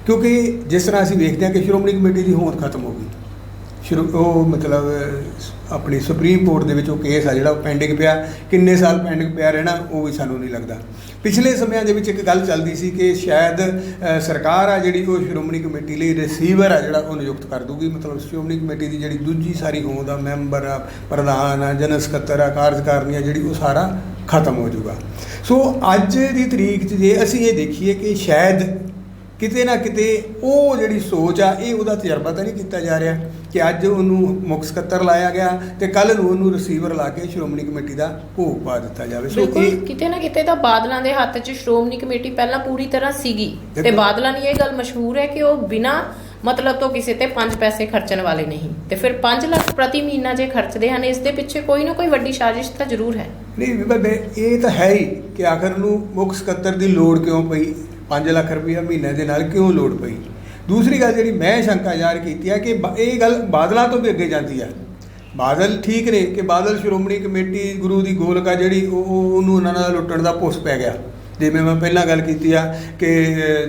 ਕਿਉਂਕਿ ਜਿਸ ਤਰ੍ਹਾਂ ਅਸੀਂ ਵੇਖਦੇ ਹਾਂ ਕਿ ਸ਼੍ਰੋਮਣੀ ਕਮੇਟੀ ਦੀ ਹੋਂਦ ਖਤਮ ਹੋ ਗਈ। ਸ਼ੁਰੂ ਉਹ ਮਤਲਬ ਆਪਣੀ ਸੁਪਰੀਮ ਕੋਰਟ ਦੇ ਵਿੱਚ ਉਹ ਕੇਸ ਆ ਜਿਹੜਾ ਉਹ ਪੈਂਡਿੰਗ ਪਿਆ। ਕਿੰਨੇ ਸਾਲ ਪੈਂਡਿੰਗ ਪਿਆ ਰਹਿਣਾ, ਉਹ ਵੀ ਸਾਨੂੰ ਨਹੀਂ ਲੱਗਦਾ। ਪਿਛਲੇ ਸਮਿਆਂ ਦੇ ਵਿੱਚ ਇੱਕ ਗੱਲ ਚੱਲਦੀ ਸੀ ਕਿ ਸ਼ਾਇਦ ਸਰਕਾਰ ਆ ਜਿਹੜੀ ਉਹ ਸ਼੍ਰੋਮਣੀ ਕਮੇਟੀ ਲਈ ਰਿਸੀਵਰ ਆ ਜਿਹੜਾ ਉਹ ਨਿਯੁਕਤ ਕਰ ਦੂਗੀ ਮਤਲਬ ਸ਼੍ਰੋਮਣੀ ਕਮੇਟੀ ਦੀ ਜਿਹੜੀ ਦੂਜੀ ਸਾਰੀ ਹੋਂਦ ਆ, ਮੈਂਬਰ ਆ, ਪ੍ਰਧਾਨ ਆ ਜਨਰਲ ਸਕੱਤਰ ਆ, ਕਾਰਜਕਾਰਨੀ ਆ, ਜਿਹੜੀ ਉਹ ਸਾਰਾ ਖਤਮ ਹੋ ਜਾਊਗਾ। ਸੋ ਅੱਜ ਦੀ ਤਰੀਕ 'ਚ ਜੇ ਅਸੀਂ ਇਹ ਦੇਖੀਏ ਕਿ ਸ਼ਾਇਦ ਕਿਤੇ ਨਾ ਕਿਤੇ ਉਹ ਜਿਹੜੀ ਸੋਚ ਆ, ਇਹ ਉਹਦਾ ਤਜਰਬਾ ਤਾਂ ਨਹੀਂ ਕੀਤਾ ਜਾ ਰਿਹਾ। ਕਿ ਅੱਜ ਉਹਨੂੰ ਮੁੱਖ ਸਕੱਤਰ ਲਾਇਆ ਗਿਆ ਤੇ ਕੱਲ ਨੂੰ ਉਹਨੂੰ ਰਿਸੀਵਰ ਲਾ ਕੇ ਸ਼੍ਰੋਮਣੀ ਕਮੇਟੀ ਦਾ ਭੋਗ ਪਾ ਦਿੱਤਾ ਜਾਵੇ। ਸੋ ਬਿਲਕੁਲ ਇਹ ਕਿਤੇ ਨਾ ਕਿਤੇ ਤਾਂ ਬਾਦਲਾਂ ਦੇ ਹੱਥ 'ਚ ਸ਼੍ਰੋਮਣੀ ਕਮੇਟੀ ਪਹਿਲਾਂ ਪੂਰੀ ਤਰ੍ਹਾਂ ਸੀਗੀ। ਤੇ ਦੇਖੋ- ਬਾਦਲਾਂ ਦੀ ਇਹ ਗੱਲ ਮਸ਼ਹੂਰ ਹੈ ਕਿ ਉਹ ਬਿਨਾਂ ਮਤਲਬ ਤੋਂ ਕਿਸੇ ਤੇ 5 ਪੈਸੇ ਖਰਚਣ ਵਾਲੇ ਨਹੀਂ। ਤੇ ਫਿਰ 5 ਲੱਖ ਪ੍ਰਤੀ ਮਹੀਨਾ ਜੇ ਖਰਚਦੇ ਹਨ ਇਸ ਦੇ ਪਿੱਛੇ ਕੋਈ ਨਾ ਕੋਈ ਵੱਡੀ ਸਾਜ਼ਿਸ਼ ਤਾਂ ਜ਼ਰੂਰ ਹੈ। ਨਹੀਂ ਬੀਬਾ ਬੇ ਇਹ ਤਾਂ ਹੈ ਹੀ ਕਿ ਆਖਰ ਨੂੰ ਮੁੱਖ ਸਕੱਤਰ ਦੀ ਲੋੜ ਕਿਉਂ ਪਈ? 5 ਲੱਖ ਰੁਪਈਆ ਮਹੀਨੇ ਦੇ ਨਾਲ ਕਿਉਂ ਲੋੜ ਪਈ? ਦੂਸਰੀ ਗੱਲ ਜਿਹੜੀ ਮੈਂ ਸ਼ੰਕਾ ਜ਼ਾਹਰ ਕੀਤੀ ਹੈ ਕਿ ਬ- ਇਹ ਗੱਲ ਬਾਦਲਾਂ ਤੋਂ ਵੀ ਅੱਗੇ ਜਾਂਦੀ ਹੈ। ਬਾਦਲ ਠੀਕ ਨੇ ਕਿ ਬਾਦਲ ਸ਼੍ਰੋਮਣੀ ਕਮੇਟੀ ਗੁਰੂ ਦੀ ਗੋਲਕਾ ਜਿਹੜੀ ਉਹ ਉਹ- ਉਹਨੂੰ ਉਹਨਾਂ ਨਾਲ ਲੁੱਟਣ ਦਾ ਪੁੱਸ ਪੈ ਗਿਆ। ਜਿਵੇਂ ਮੈਂ ਪਹਿਲਾਂ ਗੱਲ ਕੀਤੀ ਆ ਕਿ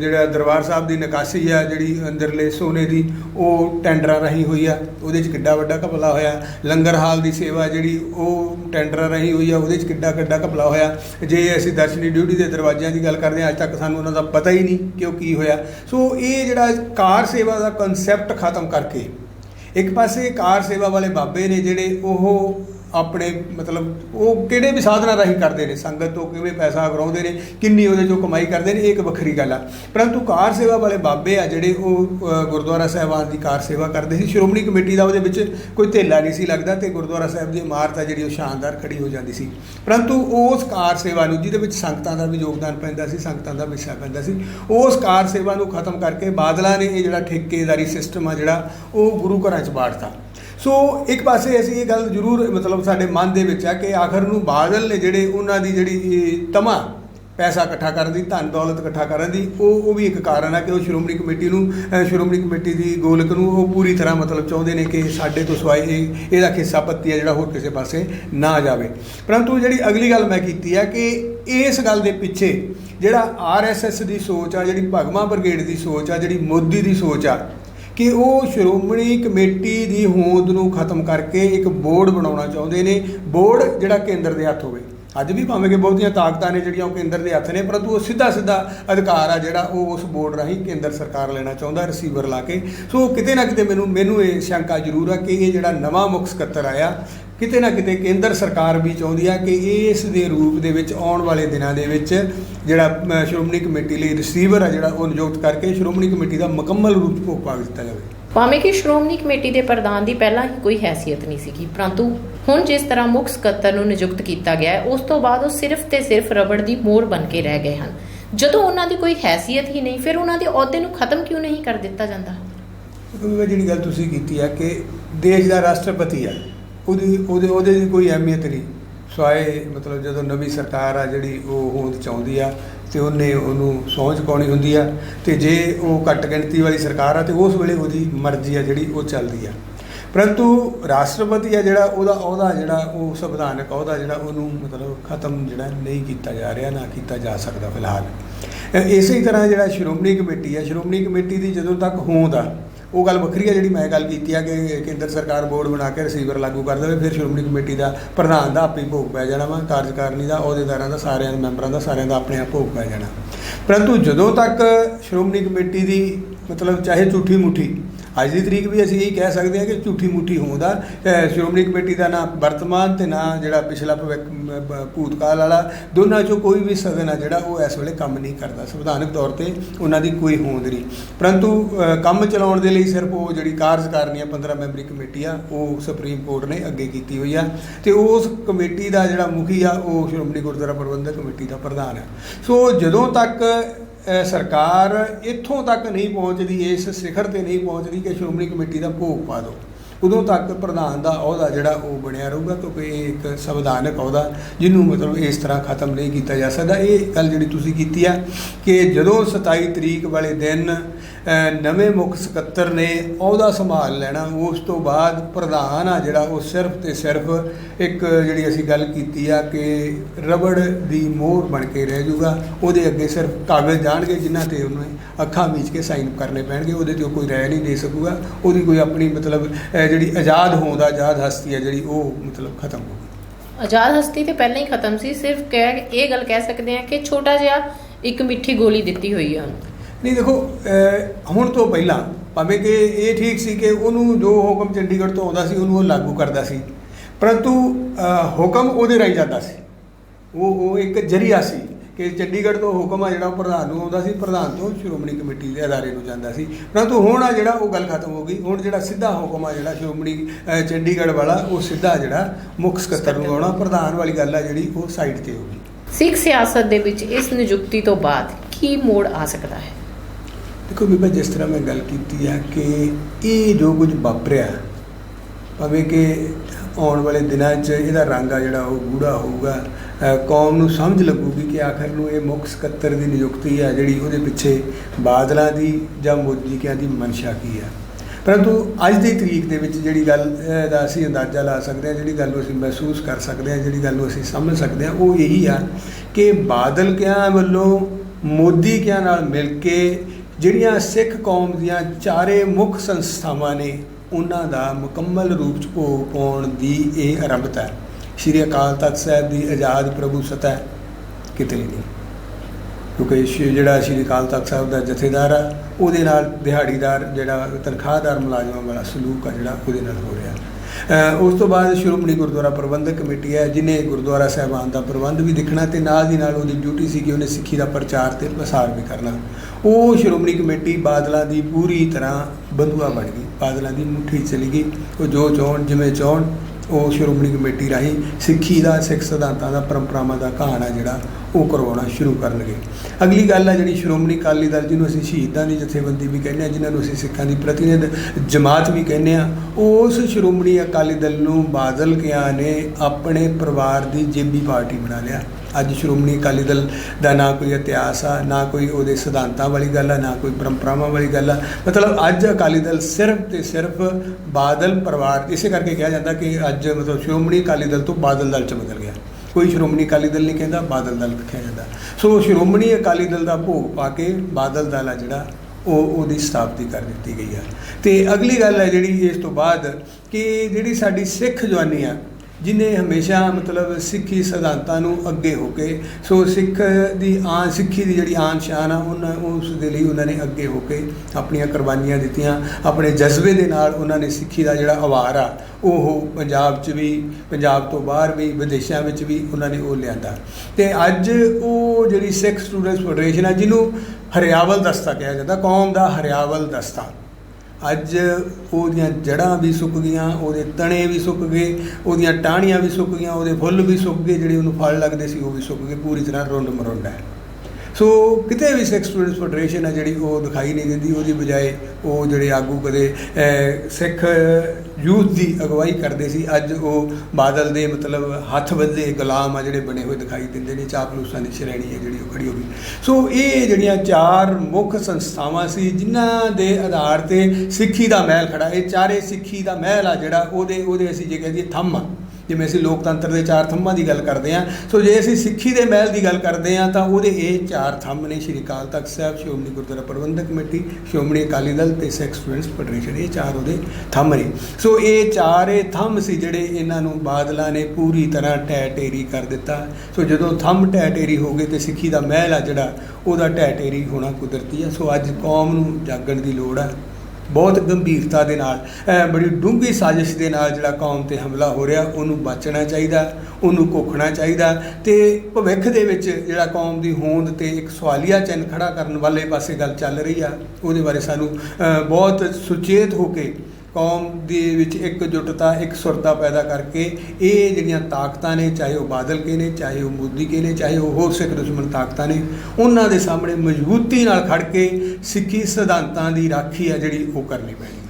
ਜਿਹੜਾ ਦਰਬਾਰ ਸਾਹਿਬ ਦੀ ਨਿਕਾਸੀ ਆ, ਜਿਹੜੀ ਅੰਦਰਲੇ ਸੋਨੇ ਦੀ, ਉਹ ਟੈਂਡਰਾਂ ਰਹੀ ਹੋਈ ਆ। ਉਹਦੇ 'ਚ ਕਿੱਡਾ ਵੱਡਾ ਘਪਲਾ ਹੋਇਆ। ਲੰਗਰ ਹਾਲ ਦੀ ਸੇਵਾ ਜਿਹੜੀ, ਉਹ ਟੈਂਡਰਾਂ ਰਹੀ ਹੋਈ ਆ। ਉਹਦੇ 'ਚ ਕਿੱਡਾ ਕਿੱਡਾ ਘਪਲਾ ਹੋਇਆ। ਜੇ ਅਸੀਂ ਦਰਸ਼ਨੀ ਡਿਊਟੀ ਦੇ ਦਰਵਾਜ਼ਿਆਂ ਦੀ ਗੱਲ ਕਰਦੇ ਹਾਂ ਅੱਜ ਤੱਕ ਸਾਨੂੰ ਉਹਨਾਂ ਦਾ ਪਤਾ ਹੀ ਨਹੀਂ ਕਿ ਉਹ ਕੀ ਹੋਇਆ। ਸੋ ਇਹ ਜਿਹੜਾ ਕਾਰ ਸੇਵਾ ਦਾ ਕਨਸੈਪਟ ਖਤਮ ਕਰਕੇ, ਇੱਕ ਪਾਸੇ ਕਾਰ ਸੇਵਾ ਵਾਲੇ ਬਾਬੇ ਨੇ ਜਿਹੜੇ ਉਹ ਆਪਣੇ ਮਤਲਬ ਉਹ ਕਿਹੜੇ ਵੀ ਸਾਧਨਾਂ ਰਾਹੀਂ ਕਰਦੇ ਨੇ, ਸੰਗਤ ਤੋਂ ਕਿਵੇਂ ਪੈਸਾ ਅਗਰਾਉਂਦੇ ਨੇ, ਕਿੰਨੀ ਉਹਦੇ ਚੋਂ ਕਮਾਈ ਕਰਦੇ ਨੇ, ਇਹ ਇੱਕ ਵੱਖਰੀ ਗੱਲ ਆ। ਪਰੰਤੂ ਕਾਰ ਸੇਵਾ ਵਾਲੇ ਬਾਬੇ ਆ ਜਿਹੜੇ ਉਹ ਗੁਰਦੁਆਰਾ ਸਾਹਿਬਾਨ ਦੀ ਕਾਰ ਸੇਵਾ ਕਰਦੇ ਸੀ। ਸ਼੍ਰੋਮਣੀ ਕਮੇਟੀ ਦਾ ਉਹਦੇ ਵਿੱਚ ਕੋਈ ਧੇਲਾ ਨਹੀਂ ਸੀ ਲੱਗਦਾ ਤੇ ਗੁਰਦੁਆਰਾ ਸਾਹਿਬ ਦੀ ਇਮਾਰਤ ਆ ਜਿਹੜੀ ਉਹ ਸ਼ਾਨਦਾਰ ਖੜੀ ਹੋ ਜਾਂਦੀ ਸੀ। ਪਰੰਤੂ ਉਸ ਕਾਰ ਸੇਵਾ ਨੂੰ, ਜਿਹਦੇ ਵਿੱਚ ਸੰਗਤਾਂ ਦਾ ਵੀ ਯੋਗਦਾਨ ਪੈਂਦਾ ਸੀ, ਸੰਗਤਾਂ ਦਾ ਵੀ ਹਿੱਸਾ ਪੈਂਦਾ ਸੀ, ਉਸ ਕਾਰ ਸੇਵਾ ਨੂੰ ਖਤਮ ਕਰਕੇ ਬਾਦਲਾਂ ਨੇ ਇਹ ਜਿਹੜਾ ਠੇਕੇਦਾਰੀ ਸਿਸਟਮ ਆ ਜਿਹੜਾ, ਉਹ ਗੁਰੂ ਘਰਾਂ 'ਚ ਬਾੜਤਾ ਸੋ ਇੱਕ ਪਾਸੇ ਅਸੀਂ ਇਹ ਗੱਲ ਜ਼ਰੂਰ, ਮਤਲਬ ਸਾਡੇ ਮਨ ਦੇ ਵਿੱਚ ਆ ਕਿ ਆਖਰ ਨੂੰ ਬਾਦਲ ਨੇ ਜਿਹੜੇ ਉਹਨਾਂ ਦੀ ਜਿਹੜੀ ਤਮਾ, ਪੈਸਾ ਇਕੱਠਾ ਕਰਨ ਦੀ, ਧਨ ਦੌਲਤ ਇਕੱਠਾ ਕਰਨ ਦੀ, ਉਹ ਉਹ ਵੀ ਇੱਕ ਕਾਰਨ ਆ ਕਿ ਉਹ ਸ਼੍ਰੋਮਣੀ ਕਮੇਟੀ ਨੂੰ ਸ਼੍ਰੋਮਣੀ ਕਮੇਟੀ ਦੀ ਗੋਲਕ ਨੂੰ ਉਹ ਪੂਰੀ ਤਰ੍ਹਾਂ ਮਤਲਬ ਚਾਹੁੰਦੇ ਨੇ ਕਿ ਸਾਡੇ ਤੋਂ ਸਵਾਏ ਇਹ, ਇਹਦਾ ਹਿੱਸਾ ਪੱਤੀ ਆ ਜਿਹੜਾ ਹੋਰ ਕਿਸੇ ਪਾਸੇ ਨਾ ਜਾਵੇ। ਪਰੰਤੂ ਜਿਹੜੀ ਅਗਲੀ ਗੱਲ ਮੈਂ ਕੀਤੀ ਆ ਕਿ ਇਸ ਗੱਲ ਦੇ ਪਿੱਛੇ ਜਿਹੜਾ ਆਰਐਸਐਸ ਦੀ ਸੋਚ ਆ, ਜਿਹੜੀ ਭਗਵਾ ਬ੍ਰਿਗੇਡ ਦੀ ਸੋਚ ਆ, ਜਿਹੜੀ ਮੋਦੀ ਦੀ ਸੋਚ ਆ ਕਿ ਉਹ ਸ਼੍ਰੋਮਣੀ ਕਮੇਟੀ ਦੀ ਹੋਂਦ ਨੂੰ ਖਤਮ ਕਰਕੇ ਇੱਕ ਬੋਰਡ ਬਣਾਉਣਾ ਚਾਹੁੰਦੇ ਨੇ। ਬੋਰਡ ਜਿਹੜਾ ਕੇਂਦਰ ਦੇ ਹੱਥ ਹੋਵੇ। ਅੱਜ ਵੀ ਭਾਵੇਂ ਕਿ ਬਹੁਤੀਆਂ ਤਾਕਤਾਂ ਨੇ ਜਿਹੜੀਆਂ ਉਹ ਕੇਂਦਰ ਦੇ ਹੱਥ ਨੇ, ਪਰੰਤੂ ਉਹ ਸਿੱਧਾ ਸਿੱਧਾ ਅਧਿਕਾਰ ਆ ਜਿਹੜਾ ਉਹ ਉਸ ਬੋਰਡ ਰਾਹੀਂ ਕੇਂਦਰ ਸਰਕਾਰ ਲੈਣਾ ਚਾਹੁੰਦਾ ਰਿਸੀਵਰ ਲਾ ਕੇ। ਸੋ ਕਿਤੇ ਨਾ ਕਿਤੇ ਮੈਨੂੰ ਮੈਨੂੰ ਇਹ ਸ਼ੰਕਾ ਜ਼ਰੂਰ ਆ ਕਿ ਇਹ ਜਿਹੜਾ ਨਵਾਂ ਮੁੱਖ ਸਕੱਤਰ ਆਇਆ, ਕਿਤੇ ਨਾ ਕਿਤੇ ਕੇਂਦਰ ਸਰਕਾਰ ਵੀ ਚਾਹੁੰਦੀ ਆ ਕਿ ਇਸ ਦੇ ਰੂਪ ਦੇ ਵਿੱਚ ਆਉਣ ਵਾਲੇ ਦਿਨਾਂ ਦੇ ਵਿੱਚ ਜਿਹੜਾ ਸ਼੍ਰੋਮਣੀ ਕਮੇਟੀ ਲਈ ਰਿਸੀਵਰ ਆ ਜਿਹੜਾ ਉਹ ਨਿਯੁਕਤ ਕਰਕੇ ਸ਼੍ਰੋਮਣੀ ਕਮੇਟੀ ਦਾ ਮੁਕੰਮਲ ਰੂਪ ਭੋਗ ਪਾ ਦਿੱਤਾ ਜਾਵੇ। ਭਾਵੇਂ ਕਿ ਸ਼੍ਰੋਮਣੀ ਕਮੇਟੀ ਦੇ ਪ੍ਰਧਾਨ ਦੀ ਪਹਿਲਾਂ ਹੀ ਕੋਈ ਹੈਸੀਅਤ ਨਹੀਂ ਸੀਗੀ, ਪਰੰਤੂ ਹੁਣ ਜਿਸ ਤਰ੍ਹਾਂ ਮੁੱਖ ਸਕੱਤਰ ਨੂੰ ਨਿਯੁਕਤ ਕੀਤਾ ਗਿਆ ਹੈ, ਉਸ ਤੋਂ ਬਾਅਦ ਉਹ ਸਿਰਫ ਤੇ ਸਿਰਫ ਰਬੜ ਦੀ ਮੋਹਰ ਬਣ ਕੇ ਰਹਿ ਗਏ ਹਨ। ਜਦੋਂ ਉਹਨਾਂ ਦੀ ਕੋਈ ਹੈਸੀਅਤ ਹੀ ਨਹੀਂ, ਫਿਰ ਉਹਨਾਂ ਦੇ ਅਹੁਦੇ ਨੂੰ ਖਤਮ ਕਿਉਂ ਨਹੀਂ ਕਰ ਦਿੱਤਾ ਜਾਂਦਾ? ਕਿਉਂਕਿ ਜਿਹੜੀ ਗੱਲ ਤੁਸੀਂ ਕੀਤੀ ਹੈ ਕਿ ਦੇਸ਼ ਦਾ ਰਾਸ਼ਟਰਪਤੀ ਆ, ਉਹਦੀ, ਉਹਦੇ ਉਹਦੇ ਦੀ ਕੋਈ ਅਹਿਮੀਅਤ ਨਹੀਂ। ਸਵਾਏ ਮਤਲਬ ਜਦੋਂ ਨਵੀਂ ਸਰਕਾਰ ਆ ਜਿਹੜੀ ਉਹ ਹੋਂਦ ਚਾਹੁੰਦੀ ਆ, ਤੇ ਉਹਨੇ ਉਹਨੂੰ ਸਹੁੰ ਚੁਕਾਉਣੀ ਹੁੰਦੀ ਆ, ਤੇ ਜੇ ਉਹ ਘੱਟ ਗਿਣਤੀ ਵਾਲੀ ਸਰਕਾਰ ਆ, ਤੇ ਉਸ ਵੇਲੇ ਉਹਦੀ ਮਰਜ਼ੀ ਆ ਜਿਹੜੀ ਉਹ ਚੱਲਦੀ ਆ। ਪਰੰਤੂ ਰਾਸ਼ਟਰਪਤੀ ਆ ਜਿਹੜਾ, ਉਹਦਾ ਅਹੁਦਾ ਜਿਹੜਾ, ਉਹ ਸੰਵਿਧਾਨਕ ਅਹੁਦਾ ਜਿਹੜਾ ਉਹਨੂੰ ਮਤਲਬ ਖਤਮ ਜਿਹੜਾ ਨਹੀਂ ਕੀਤਾ ਜਾ ਰਿਹਾ, ਨਾ ਕੀਤਾ ਜਾ ਸਕਦਾ ਫਿਲਹਾਲ। ਇਸੇ ਤਰ੍ਹਾਂ ਜਿਹੜਾ ਸ਼੍ਰੋਮਣੀ ਕਮੇਟੀ ਆ, ਸ਼੍ਰੋਮਣੀ ਕਮੇਟੀ ਦੀ ਜਦੋਂ ਤੱਕ ਹੋਂਦ ਆ, ਉਹ ਗੱਲ ਵੱਖਰੀ ਆ ਜਿਹੜੀ ਮੈਂ ਗੱਲ ਕੀਤੀ ਆ ਕਿ ਕੇਂਦਰ ਸਰਕਾਰ ਬੋਰਡ ਬਣਾ ਕੇ ਰਿਸੀਵਰ ਲਾਗੂ ਕਰ ਦੇਵੇ, ਫਿਰ ਸ਼੍ਰੋਮਣੀ ਕਮੇਟੀ ਦਾ ਪ੍ਰਧਾਨ ਦਾ ਆਪੇ ਹੀ ਭੋਗ ਪੈ ਜਾਣਾ ਵਾ, ਕਾਰਜਕਾਰਨੀ ਦਾ, ਅਹੁਦੇਦਾਰਾਂ ਦਾ, ਸਾਰਿਆਂ ਦੇ ਮੈਂਬਰਾਂ ਦਾ, ਸਾਰਿਆਂ ਦਾ ਆਪਣੇ ਆਪ ਭੋਗ ਪੈ ਜਾਣਾ। ਪਰੰਤੂ ਜਦੋਂ ਤੱਕ ਸ਼੍ਰੋਮਣੀ ਕਮੇਟੀ ਦੀ ਮਤਲਬ ਚਾਹੇ ਝੂਠੀ ਮੁੱਠੀ ਅੱਜ ਦੀ ਤਰੀਕ ਵੀ ਅਸੀਂ ਇਹ ਕਹਿ ਸਕਦੇ ਹਾਂ ਕਿ ਝੂਠੀ ਮੂਠੀ ਹੋਂਦਾ ਅਹ ਸ਼੍ਰੋਮਣੀ ਕਮੇਟੀ ਦਾ ਨਾ ਵਰਤਮਾਨ ਤੇ ਨਾ ਜਿਹੜਾ ਪਿਛਲਾ ਭਵਿੱਖ ਭੂਤਕਾਲ ਵਾਲਾ, ਦੋਨਾਂ ਚੋਂ ਕੋਈ ਵੀ ਸਦਨ ਆ ਜਿਹੜਾ ਉਹ ਇਸ ਵੇਲੇ ਕੰਮ ਨਹੀਂ ਕਰਦਾ। ਸੰਵਿਧਾਨਕ ਤੌਰ ਤੇ ਉਹਨਾਂ ਦੀ ਕੋਈ ਹੋਂਦ ਨਹੀਂ। ਪਰੰਤੂ ਕੰਮ ਚਲਾਉਣ ਦੇ ਲਈ ਸਿਰਫ ਉਹ ਜਿਹੜੀ ਕਾਰਜਕਾਰਨੀ ਆ 15 ਮੈਂਬਰੀ ਕਮੇਟੀ ਆ, ਉਹ ਸੁਪਰੀਮ ਕੋਰਟ ਨੇ ਅੱਗੇ ਕੀਤੀ ਹੋਈ ਆ ਤੇ ਉਸ ਕਮੇਟੀ ਦਾ ਜਿਹੜਾ ਮੁਖੀ ਆ, ਉਹ ਸ਼੍ਰੋਮਣੀ ਗੁਰਦੁਆਰਾ ਪ੍ਰਬੰਧਕ ਕਮੇਟੀ ਦਾ ਪ੍ਰਧਾਨ ਆ। ਸੋ ਜਦੋਂ ਤੱਕ ਸਰਕਾਰ ਇੱਥੋਂ ਤੱਕ ਨਹੀਂ ਪਹੁੰਚਦੀ, ਇਸ ਸਿਖਰ ਤੇ ਨਹੀਂ ਪਹੁੰਚਦੀ ਕਿ ਸ਼੍ਰੋਮਣੀ ਕਮੇਟੀ ਦਾ ਭੋਗ ਪਾ ਦਿਓ। ਉਦੋਂ ਤੱਕ ਪ੍ਰਧਾਨ ਦਾ ਅਹੁਦਾ ਜਿਹੜਾ ਉਹ ਬਣਿਆ ਰਹੂਗਾ ਕਿਉਂਕਿ ਇਹ ਇੱਕ ਸੰਵਿਧਾਨਕ ਅਹੁਦਾ ਜਿਹਨੂੰ ਮਤਲਬ ਇਸ ਤਰ੍ਹਾਂ ਖਤਮ ਨਹੀਂ ਕੀਤਾ ਜਾ ਸਕਦਾ। ਇਹ ਗੱਲ ਜਿਹੜੀ ਤੁਸੀਂ ਕੀਤੀ ਆ ਕਿ ਜਦੋਂ 27 ਤਰੀਕ ਵਾਲੇ ਦਿਨ ਨਵੇਂ ਮੁੱਖ ਸਕੱਤਰ ਨੇ ਅਹੁਦਾ ਸੰਭਾਲ ਲੈਣਾ, ਉਸ ਤੋਂ ਬਾਅਦ ਪ੍ਰਧਾਨ ਆ ਜਿਹੜਾ ਉਹ ਸਿਰਫ ਤੇ ਸਿਰਫ ਇੱਕ ਜਿਹੜੀ ਅਸੀਂ ਗੱਲ ਕੀਤੀ ਆ ਕਿ ਰਬੜ ਦੀ ਮੋਹਰ ਬਣ ਕੇ ਰਹਿ ਜਾਊਗਾ। ਉਹਦੇ ਅੱਗੇ ਸਿਰਫ ਕਾਗਜ਼ ਜਾਣਗੇ ਜਿਨ੍ਹਾਂ ਤੇ ਉਹਨੇ ਅੱਖਾਂ ਮੀਚ ਕੇ ਸਾਈਨ ਕਰਨੇ ਪੈਣਗੇ। ਉਹਦੇ ਤੇ ਉਹ ਕੋਈ ਰਾਏ ਨਹੀਂ ਦੇ ਸਕੂਗਾ। ਉਹਦੀ ਕੋਈ ਆਪਣੀ ਮਤਲਬ ਜਿਹੜੀ ਆਜ਼ਾਦ ਹੋਂਦ ਆ ਆਜ਼ਾਦ ਹਸਤੀ ਆ ਜਿਹੜੀ ਉਹ ਮਤਲਬ ਖਤਮ ਹੋ ਗਈ। ਆਜ਼ਾਦ ਹਸਤੀ ਤੇ ਪਹਿਲਾਂ ਹੀ ਖਤਮ ਸੀ ਸਿਰਫ ਕਹਿ ਇਹ ਗੱਲ ਕਹਿ ਸਕਦੇ ਹਾਂ ਕਿ ਛੋਟਾ ਜਿਹਾ ਇੱਕ ਮਿੱਠੀ ਗੋਲੀ ਦਿੱਤੀ ਹੋਈ ਹੈ ਨਹੀਂ ਦੇਖੋ ਹੁਣ ਤੋਂ ਪਹਿਲਾਂ ਭਾਵੇਂ ਕਿ ਇਹ ਠੀਕ ਸੀ ਕਿ ਉਹਨੂੰ ਜੋ ਹੁਕਮ ਚੰਡੀਗੜ੍ਹ ਤੋਂ ਆਉਂਦਾ ਸੀ ਉਹਨੂੰ ਉਹ ਲਾਗੂ ਕਰਦਾ ਸੀ। ਪਰੰਤੂ ਹੁਕਮ ਉਹਦੇ ਰਾਹੀਂ ਜਾਂਦਾ ਸੀ। ਉਹ ਉਹ ਇੱਕ ਜਰੀਆ ਸੀ। ਕਿ ਚੰਡੀਗੜ੍ਹ ਤੋਂ ਹੁਕਮ ਆ ਜਿਹੜਾ ਉਹ ਪ੍ਰਧਾਨ ਨੂੰ ਆਉਂਦਾ ਸੀ ਪ੍ਰਧਾਨ ਤੋਂ ਸ਼੍ਰੋਮਣੀ ਕਮੇਟੀ ਦੇ ਅਦਾਰੇ ਨੂੰ ਜਾਂਦਾ ਸੀ। ਪਰੰਤੂ ਹੁਣ ਆ ਜਿਹੜਾ ਉਹ ਗੱਲ ਖਤਮ ਹੋ ਗਈ ਹੁਣ ਜਿਹੜਾ ਸਿੱਧਾ ਹੁਕਮ ਆ ਜਿਹੜਾ ਸ਼੍ਰੋਮਣੀ ਚੰਡੀਗੜ੍ਹ ਵਾਲਾ ਉਹ ਸਿੱਧਾ ਜਿਹੜਾ ਮੁੱਖ ਸਕੱਤਰ ਨੂੰ ਆਉਣਾ ਪ੍ਰਧਾਨ ਵਾਲੀ ਗੱਲ ਆ ਜਿਹੜੀ ਉਹ ਸਾਈਡ ਤੇ ਹੋ ਗਈ ਸਿੱਖ ਸਿਆਸਤ ਦੇ ਵਿੱਚ ਇਸ ਨਿਯੁਕਤੀ ਤੋਂ ਬਾਅਦ ਕੀ ਮੋੜ ਆ ਸਕਦਾ ਹੈ? ਦੇਖੋ ਬੀਬਾ ਜਿਸ ਤਰ੍ਹਾਂ ਮੈਂ ਗੱਲ ਕੀਤੀ ਹੈ ਕਿ ਇਹ ਜੋ ਕੁਝ ਵਾਪਰਿਆ ਭਾਵੇਂ ਕਿ ਆਉਣ ਵਾਲੇ ਦਿਨਾਂ 'ਚ ਇਹਦਾ ਰੰਗ ਆ ਜਿਹੜਾ ਉਹ ਗੂੜਾ ਹੋਊਗਾ ਕੌਮ ਨੂੰ ਸਮਝ ਲੱਗੂਗੀ ਕਿ ਆਖਰ ਨੂੰ ਇਹ ਮੁੱਖ ਸਕੱਤਰ ਦੀ ਨਿਯੁਕਤੀ ਹੈ ਜਿਹੜੀ ਉਹਦੇ ਪਿੱਛੇ ਬਾਦਲਾਂ ਦੀ ਜਾਂ ਮੋਦੀ ਕਿਆਂ ਦੀ ਮਨਸ਼ਾ ਕੀ ਹੈ। ਪਰੰਤੂ ਅੱਜ ਦੀ ਤਰੀਕ ਦੇ ਵਿੱਚ ਜਿਹੜੀ ਗੱਲ ਅ, ਦਾ ਅਸੀਂ ਅੰਦਾਜ਼ਾ ਲਾ ਸਕਦੇ ਹਾਂ ਜਿਹੜੀ ਗੱਲ ਨੂੰ ਅਸੀਂ ਮਹਿਸੂਸ ਕਰ ਸਕਦੇ ਹਾਂ ਜਿਹੜੀ ਗੱਲ ਨੂੰ ਅਸੀਂ ਸਮਝ ਸਕਦੇ ਹਾਂ ਉਹ ਇਹੀ ਆ ਕਿ ਬਾਦਲ ਕਿਆਂ ਵੱਲੋਂ ਮੋਦੀ ਕਿਆਂ ਨਾਲ ਮਿਲ ਕੇ ਜਿਹੜੀਆਂ ਸਿੱਖ ਕੌਮ ਦੀਆਂ ਚਾਰੇ ਮੁੱਖ ਸੰਸਥਾਵਾਂ ਨੇ ਉਹਨਾਂ ਦਾ ਮੁਕੰਮਲ ਰੂਪ ਚ ਭੋਗ ਪਾਉਣ ਦੀ ਇਹ ਆਰੰਭਤਾ ਹੈ। ਸ਼੍ਰੀ ਅਕਾਲ ਤਖਤ ਸਾਹਿਬ ਦੀ ਆਜ਼ਾਦ ਪ੍ਰਭੂ ਸਤਹ ਕਿਤੇ ਨਹੀਂ। ਕਿਉਂਕਿ ਜਿਹੜਾ ਸ਼੍ਰੀ ਅਕਾਲ ਤਖਤ ਸਾਹਿਬ ਦਾ ਜਥੇਦਾਰ ਆ, ਉਹਦੇ ਨਾਲ ਦਿਹਾੜੀਦਾਰ ਜਿਹੜਾ ਤਨਖਾਹਦਾਰ ਮੁਲਾਜ਼ਮਾਂ ਵਾਲਾ ਸਲੂਕ ਆ ਜਿਹੜਾ ਉਹਦੇ ਨਾਲ ਹੋ ਰਿਹਾ। ਉਸ ਤੋਂ ਬਾਅਦ ਸ਼੍ਰੋਮਣੀ ਗੁਰਦੁਆਰਾ ਪ੍ਰਬੰਧਕ ਕਮੇਟੀ ਹੈ, ਜਿਨੇ ਗੁਰਦੁਆਰਾ ਸਾਹਿਬਾਨ ਦਾ ਪ੍ਰਬੰਧ ਵੀ ਦੇਖਣਾ ਤੇ ਨਾਲ ਦੀ ਨਾਲ ਉਹਦੀ ਡਿਊਟੀ ਸੀ ਕਿ ਉਹਨੇ ਸਿੱਖੀ ਦਾ ਪ੍ਰਚਾਰ ਤੇ ਪ੍ਰਸਾਰ ਵੀ ਕਰਨਾ। ਉਹ ਸ਼੍ਰੋਮਣੀ ਕਮੇਟੀ ਬਾਦਲਾਂ ਦੀ ਪੂਰੀ ਤਰ੍ਹਾਂ ਬੰਧੂਆ ਬਣ ਗਈ। ਬਾਦਲਾਂ ਦੀ ਮੁੱਠੀ ਚਲੀ ਗਈ। ਉਹ ਜੋ ਚਾਹਣ, ਜਿਵੇਂ ਚਾਹਣ, ਉਹ ਸ਼੍ਰੋਮਣੀ ਕਮੇਟੀ ਰਾਹੀਂ ਸਿੱਖੀ ਦਾ, ਸਿੱਖ ਸਿਧਾਂਤਾਂ ਦਾ, ਪਰੰਪਰਾਵਾਂ ਦਾ ਕਹਾਣਾ ਜਿਹੜਾ ਉਹ ਕਰਵਾਉਣਾ ਸ਼ੁਰੂ ਕਰਨਗੇ। ਅਗਲੀ ਗੱਲ ਆ ਜਿਹੜੀ ਸ਼੍ਰੋਮਣੀ ਅਕਾਲੀ ਦਲ ਜਿਹਨੂੰ ਅਸੀਂ ਸ਼ਹੀਦਾਂ ਦੀ ਜਥੇਬੰਦੀ ਵੀ ਕਹਿੰਦੇ ਆ, ਜਿਨ੍ਹਾਂ ਨੂੰ ਅਸੀਂ ਸਿੱਖਾਂ ਦੀ ਪ੍ਰਤੀਨਿਧ ਜਮਾਤ ਵੀ ਕਹਿੰਦੇ ਆ, ਉਸ ਸ਼੍ਰੋਮਣੀ ਅਕਾਲੀ ਦਲ ਨੂੰ ਬਾਦਲ ਕਿਆਂ ਨੇ ਆਪਣੇ ਪਰਿਵਾਰ ਦੀ ਜੇਬੀ ਪਾਰਟੀ ਬਣਾ ਲਿਆ। ਅੱਜ ਸ਼੍ਰੋਮਣੀ ਅਕਾਲੀ ਦਲ ਦਾ ਨਾ ਕੋਈ ਇਤਿਹਾਸ ਆ, ਨਾ ਕੋਈ ਉਹਦੇ ਸਿਧਾਂਤਾਂ ਵਾਲੀ ਗੱਲ ਆ, ਨਾ ਕੋਈ ਪਰੰਪਰਾਵਾਂ ਵਾਲੀ ਗੱਲ ਆ। ਮਤਲਬ ਅੱਜ ਅਕਾਲੀ ਦਲ ਸਿਰਫ ਤੇ ਸਿਰਫ ਬਾਦਲ ਪਰਿਵਾਰ, ਇਸੇ ਕਰਕੇ ਕਿਹਾ ਜਾਂਦਾ ਕਿ ਅੱਜ ਮਤਲਬ ਸ਼੍ਰੋਮਣੀ ਅਕਾਲੀ ਦਲ ਤੋਂ ਬਾਦਲ ਦਲ ਚ ਬਦਲ ਗਿਆ। ਕੋਈ ਸ਼੍ਰੋਮਣੀ ਅਕਾਲੀ ਦਲ ਨਹੀਂ ਕਹਿੰਦਾ, ਬਾਦਲ ਦਲ ਕਿਹਾ ਜਾਂਦਾ। ਸੋ ਸ਼੍ਰੋਮਣੀ ਅਕਾਲੀ ਦਲ ਦਾ ਭੋਗ ਪਾ ਕੇ ਬਾਦਲ ਦਲ ਆ ਜਿਹੜਾ, ਉਹ ਉਹਦੀ ਸਥਾਪਤੀ ਕਰ ਦਿੱਤੀ ਗਈ ਆ। ਤੇ ਅਗਲੀ ਗੱਲ ਹੈ ਜਿਹੜੀ ਇਸ ਤੋਂ ਬਾਅਦ ਕਿ ਜਿਹੜੀ ਸਾਡੀ ਸਿੱਖ ਜਵਾਨੀ ਆ ਜਿਨੇ ਹਮੇਸ਼ਾ ਮਤਲਬ ਸਿੱਖੀ ਸਿਧਾਂਤਾਂ ਨੂੰ ਅੱਗੇ ਹੋ ਕੇ, ਸੋ ਸਿੱਖ ਦੀ ਆਨ, ਸਿੱਖੀ ਦੀ ਜਿਹੜੀ ਆਨ ਸ਼ਾਨ ਆ, ਉਹਨਾਂ, ਉਸ ਦੇ ਲਈ ਉਹਨਾਂ ਨੇ ਅੱਗੇ ਹੋ ਕੇ ਆਪਣੀਆਂ ਕੁਰਬਾਨੀਆਂ ਦਿੱਤੀਆਂ। ਆਪਣੇ ਜਜ਼ਬੇ ਦੇ ਨਾਲ ਉਹਨਾਂ ਨੇ ਸਿੱਖੀ ਦਾ ਜਿਹੜਾ ਆਵਾਰ ਆ, ਉਹ ਪੰਜਾਬ 'ਚ ਵੀ, ਪੰਜਾਬ ਤੋਂ ਬਾਹਰ ਵੀ, ਵਿਦੇਸ਼ਾਂ ਵਿੱਚ ਵੀ ਉਹਨਾਂ ਨੇ ਉਹ ਲਿਆਂਦਾ। ਤੇ ਅੱਜ ਉਹ ਜਿਹੜੀ ਸਿੱਖ ਸਟੂਡੈਂਟਸ ਫੈਡਰੇਸ਼ਨ ਆ, ਜਿਹਨੂੰ ਹਰਿਆਵਲ ਦਸਤਾ ਕਿਹਾ ਜਾਂਦਾ, ਕੌਮ ਦਾ ਹਰਿਆਵਲ ਦਸਤਾ। ਅੱਜ ਉਹਦੀਆਂ ਜੜਾਂ ਵੀ ਸੁੱਕ ਗਈਆਂ, ਉਹਦੇ ਤਣੇ ਵੀ ਸੁੱਕ ਗਏ, ਉਹਦੀਆਂ ਟਾਹਣੀਆਂ ਵੀ ਸੁੱਕ ਗਈਆਂ, ਉਹਦੇ ਫੁੱਲ ਵੀ ਸੁੱਕ ਗਏ, ਜਿਹੜੇ ਉਹਨੂੰ ਫਲ ਲੱਗਦੇ ਸੀ ਉਹ ਵੀ ਸੁੱਕ ਗਏ, ਪੂਰੀ ਤਰ੍ਹਾਂ ਰੁੰਡ ਮਰੁੰਡ ਹੈ। ਸੋ ਕਿਤੇ ਵੀ ਸਿੱਖ ਸਟੂਡੈਂਟਸ ਫੈਡਰੇਸ਼ਨ ਹੈ ਜਿਹੜੀ ਉਹ ਦਿਖਾਈ ਨਹੀਂ ਦਿੰਦੀ, ਉਹਦੀ ਬਜਾਏ ਉਹ ਜਿਹੜੇ ਆਗੂ ਕਦੇ ਸਿੱਖ ਯੂਥ ਦੀ ਅਗਵਾਈ ਕਰਦੇ ਸੀ, ਅੱਜ ਉਹ ਬਾਦਲ ਦੇ ਮਤਲਬ ਹੱਥ ਬੰਦੇ ਗੁਲਾਮ ਆ ਜਿਹੜੇ ਬਣੇ ਹੋਏ ਦਿਖਾਈ ਦਿੰਦੇ ਨੇ ਚਾਪਲੂਸਾਂ ਦੀ ਸ਼੍ਰੇਣੀ ਹੈ ਜਿਹੜੀ ਉਹ ਖੜੀ ਹੋ ਗਈ। ਸੋ ਇਹ ਜਿਹੜੀਆਂ ਚਾਰ ਮੁੱਖ ਸੰਸਥਾਵਾਂ ਸੀ, ਜਿਨ੍ਹਾਂ ਦੇ ਆਧਾਰ ਤੇ ਸਿੱਖੀ ਦਾ ਮਹਿਲ ਖੜਾ, ਇਹ ਚਾਰੇ ਸਿੱਖੀ ਦਾ ਮਹਿਲ ਆ ਜਿਹੜਾ, ਉਹਦੇ ਉਹਦੇ ਅਸੀਂ ਜੇ ਕਹਦੇ ਥੰਮ ਆ। ਜਿਵੇਂ ਅਸੀਂ ਲੋਕਤੰਤਰ ਦੇ ਚਾਰ ਥੰਮਾਂ ਦੀ ਗੱਲ ਕਰਦੇ ਹਾਂ। ਸੋ ਜੇ ਅਸੀਂ ਸਿੱਖੀ ਦੇ ਮਹਿਲ ਦੀ ਗੱਲ ਕਰਦੇ ਹਾਂ, ਤਾਂ ਉਹਦੇ ਇਹ ਚਾਰ ਥੰਮ ਨੇ ਸ਼੍ਰੀ ਅਕਾਲ ਤਖਤ ਸਾਹਿਬ, ਸ਼੍ਰੋਮਣੀ ਗੁਰਦੁਆਰਾ ਪ੍ਰਬੰਧਕ ਕਮੇਟੀ, ਸ਼੍ਰੋਮਣੀ ਅਕਾਲੀ ਦਲ ਤੇ ਸਿੱਖ ਸਟੂਡੈਂਟਸ ਫੈਡਰੇਸ਼ਨ। ਇਹ ਚਾਰ ਉਹਦੇ ਥੰਮ ਨੇ। ਸੋ ਇਹ ਚਾਰੇ ਥੰਮ ਸੀ ਜਿਹੜੇ ਇਹਨਾਂ ਨੂੰ ਬਾਦਲਾਂ ਨੇ ਪੂਰੀ ਤਰ੍ਹਾਂ ਟੈ ਟੇਰੀ ਕਰ ਦਿੱਤਾ। ਸੋ ਜਦੋਂ ਥੰਮ ਟੈ ਟੇਰੀ ਹੋ ਗਏ ਤੇ ਸਿੱਖੀ ਦਾ ਮਹਿਲ ਆ ਜਿਹੜਾ, ਉਹਦਾ ਟੈ ਟੇਰੀ ਹੋਣਾ ਕੁਦਰਤੀ ਆ। ਸੋ ਅੱਜ ਕੌਮ ਨੂੰ ਜਾਗਣ ਦੀ ਲੋੜ ਆ। ਬਹੁਤ ਗੰਭੀਰਤਾ ਦੇ ਨਾਲ ਬੜੀ ਡੂੰਘੀ ਸਾਜ਼ਿਸ਼ ਦੇ ਨਾਲ ਜਿਹੜਾ ਕੌਮ ਤੇ ਹਮਲਾ ਹੋ ਰਿਹਾ, ਉਹਨੂੰ ਬਚਣਾ ਚਾਹੀਦਾ, ਉਹਨੂੰ ਕੋਖਣਾ ਚਾਹੀਦਾ ਤੇ ਭਵਿੱਖ ਦੇ ਵਿੱਚ ਜਿਹੜਾ ਕੌਮ ਦੀ ਹੋਂਦ ਤੇ ਇੱਕ ਸਵਾਲੀਆ ਚਿੰਨ੍ਹ ਖੜਾ ਕਰਨ ਵਾਲੇ ਪਾਸੇ ਗੱਲ ਚੱਲ ਰਹੀ ਆ, ਉਹਦੇ ਬਾਰੇ ਸਾਨੂੰ ਬਹੁਤ ਸੁਚੇਤ ਹੋ ਕੇ ਕੌਮ ਦੇ ਵਿੱਚ ਇਕਜੁੱਟਤਾ ਇੱਕ ਸੁਰਤਾ ਪੈਦਾ ਕਰਕੇ ਇਹ ਜਿਹੜੀਆਂ ਤਾਕਤਾਂ ਨੇ, ਚਾਹੇ ਉਹ ਬਾਦਲ ਕੇ ਨੇ, ਚਾਹੇ ਉਹ ਮੋਦੀ ਕੇ ਨੇ, ਚਾਹੇ ਉਹ ਹੋਰ ਸਿੱਖ ਦੁਸ਼ਮਣ ਤਾਕਤਾਂ ਨੇ, ਉਹਨਾਂ ਦੇ ਸਾਹਮਣੇ ਮਜ਼ਬੂਤੀ ਨਾਲ ਖੜ ਕੇ ਸਿੱਖੀ ਸਿਧਾਂਤਾਂ ਦੀ ਰਾਖੀ ਆ ਜਿਹੜੀ ਉਹ ਕਰਨੀ ਪੈਣੀ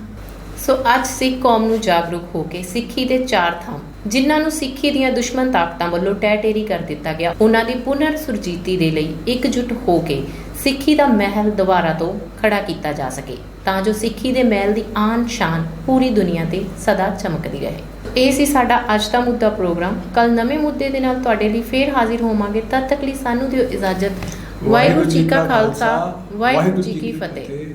ਸੋ ਅੱਜ ਸਿੱਖ ਕੌਮ ਨੂੰ ਜਾਗਰੂਕ ਹੋ ਕੇ ਸਿੱਖੀ ਦੇ ਚਾਰ ਥਾਂ, ਜਿਨ੍ਹਾਂ ਨੂੰ ਸਿੱਖੀ ਦੀਆਂ ਦੁਸ਼ਮਣ ਤਾਕਤਾਂ ਵੱਲੋਂ ਟੈਟੇਰੀ ਕਰ ਦਿੱਤਾ ਗਿਆ, ਉਹਨਾਂ ਦੀ ਪੁਨਰ ਸੁਰਜੀਤੀ ਦੇ ਲਈ ਇਕਜੁੱਟ ਹੋ ਕੇ ਸਿੱਖੀ ਦਾ ਮਹਿਲ ਦੁਬਾਰਾ ਤੋਂ ਖੜਾ ਕੀਤਾ ਜਾ ਸਕੇ। ਤਾਂ ਜੋ ਸਿੱਖੀ ਦੇ ਮਹਿਲ ਦੀ ਆਨ ਸ਼ਾਨ ਪੂਰੀ ਦੁਨੀਆ ਤੇ ਸਦਾ ਚਮਕਦੀ ਰਹੇ। ਇਹ ਸੀ ਸਾਡਾ ਅੱਜ ਦਾ ਮੁੱਦਾ ਪ੍ਰੋਗਰਾਮ। ਕੱਲ ਨਵੇਂ ਮੁੱਦੇ ਦੇ ਨਾਲ ਤੁਹਾਡੇ ਲਈ ਫੇਰ ਹਾਜ਼ਰ ਹੋਵਾਂਗੇ। ਤਦ ਤੱਕ ਲਈ ਸਾਨੂੰ ਦਿਓ ਇਜਾਜ਼ਤ। ਵਾਹਿਗੁਰੂ ਜੀ ਕਾ ਖਾਲਸਾ, ਵਾਹਿਗੁਰੂ ਜੀ ਕੀ ਫਤਿਹ।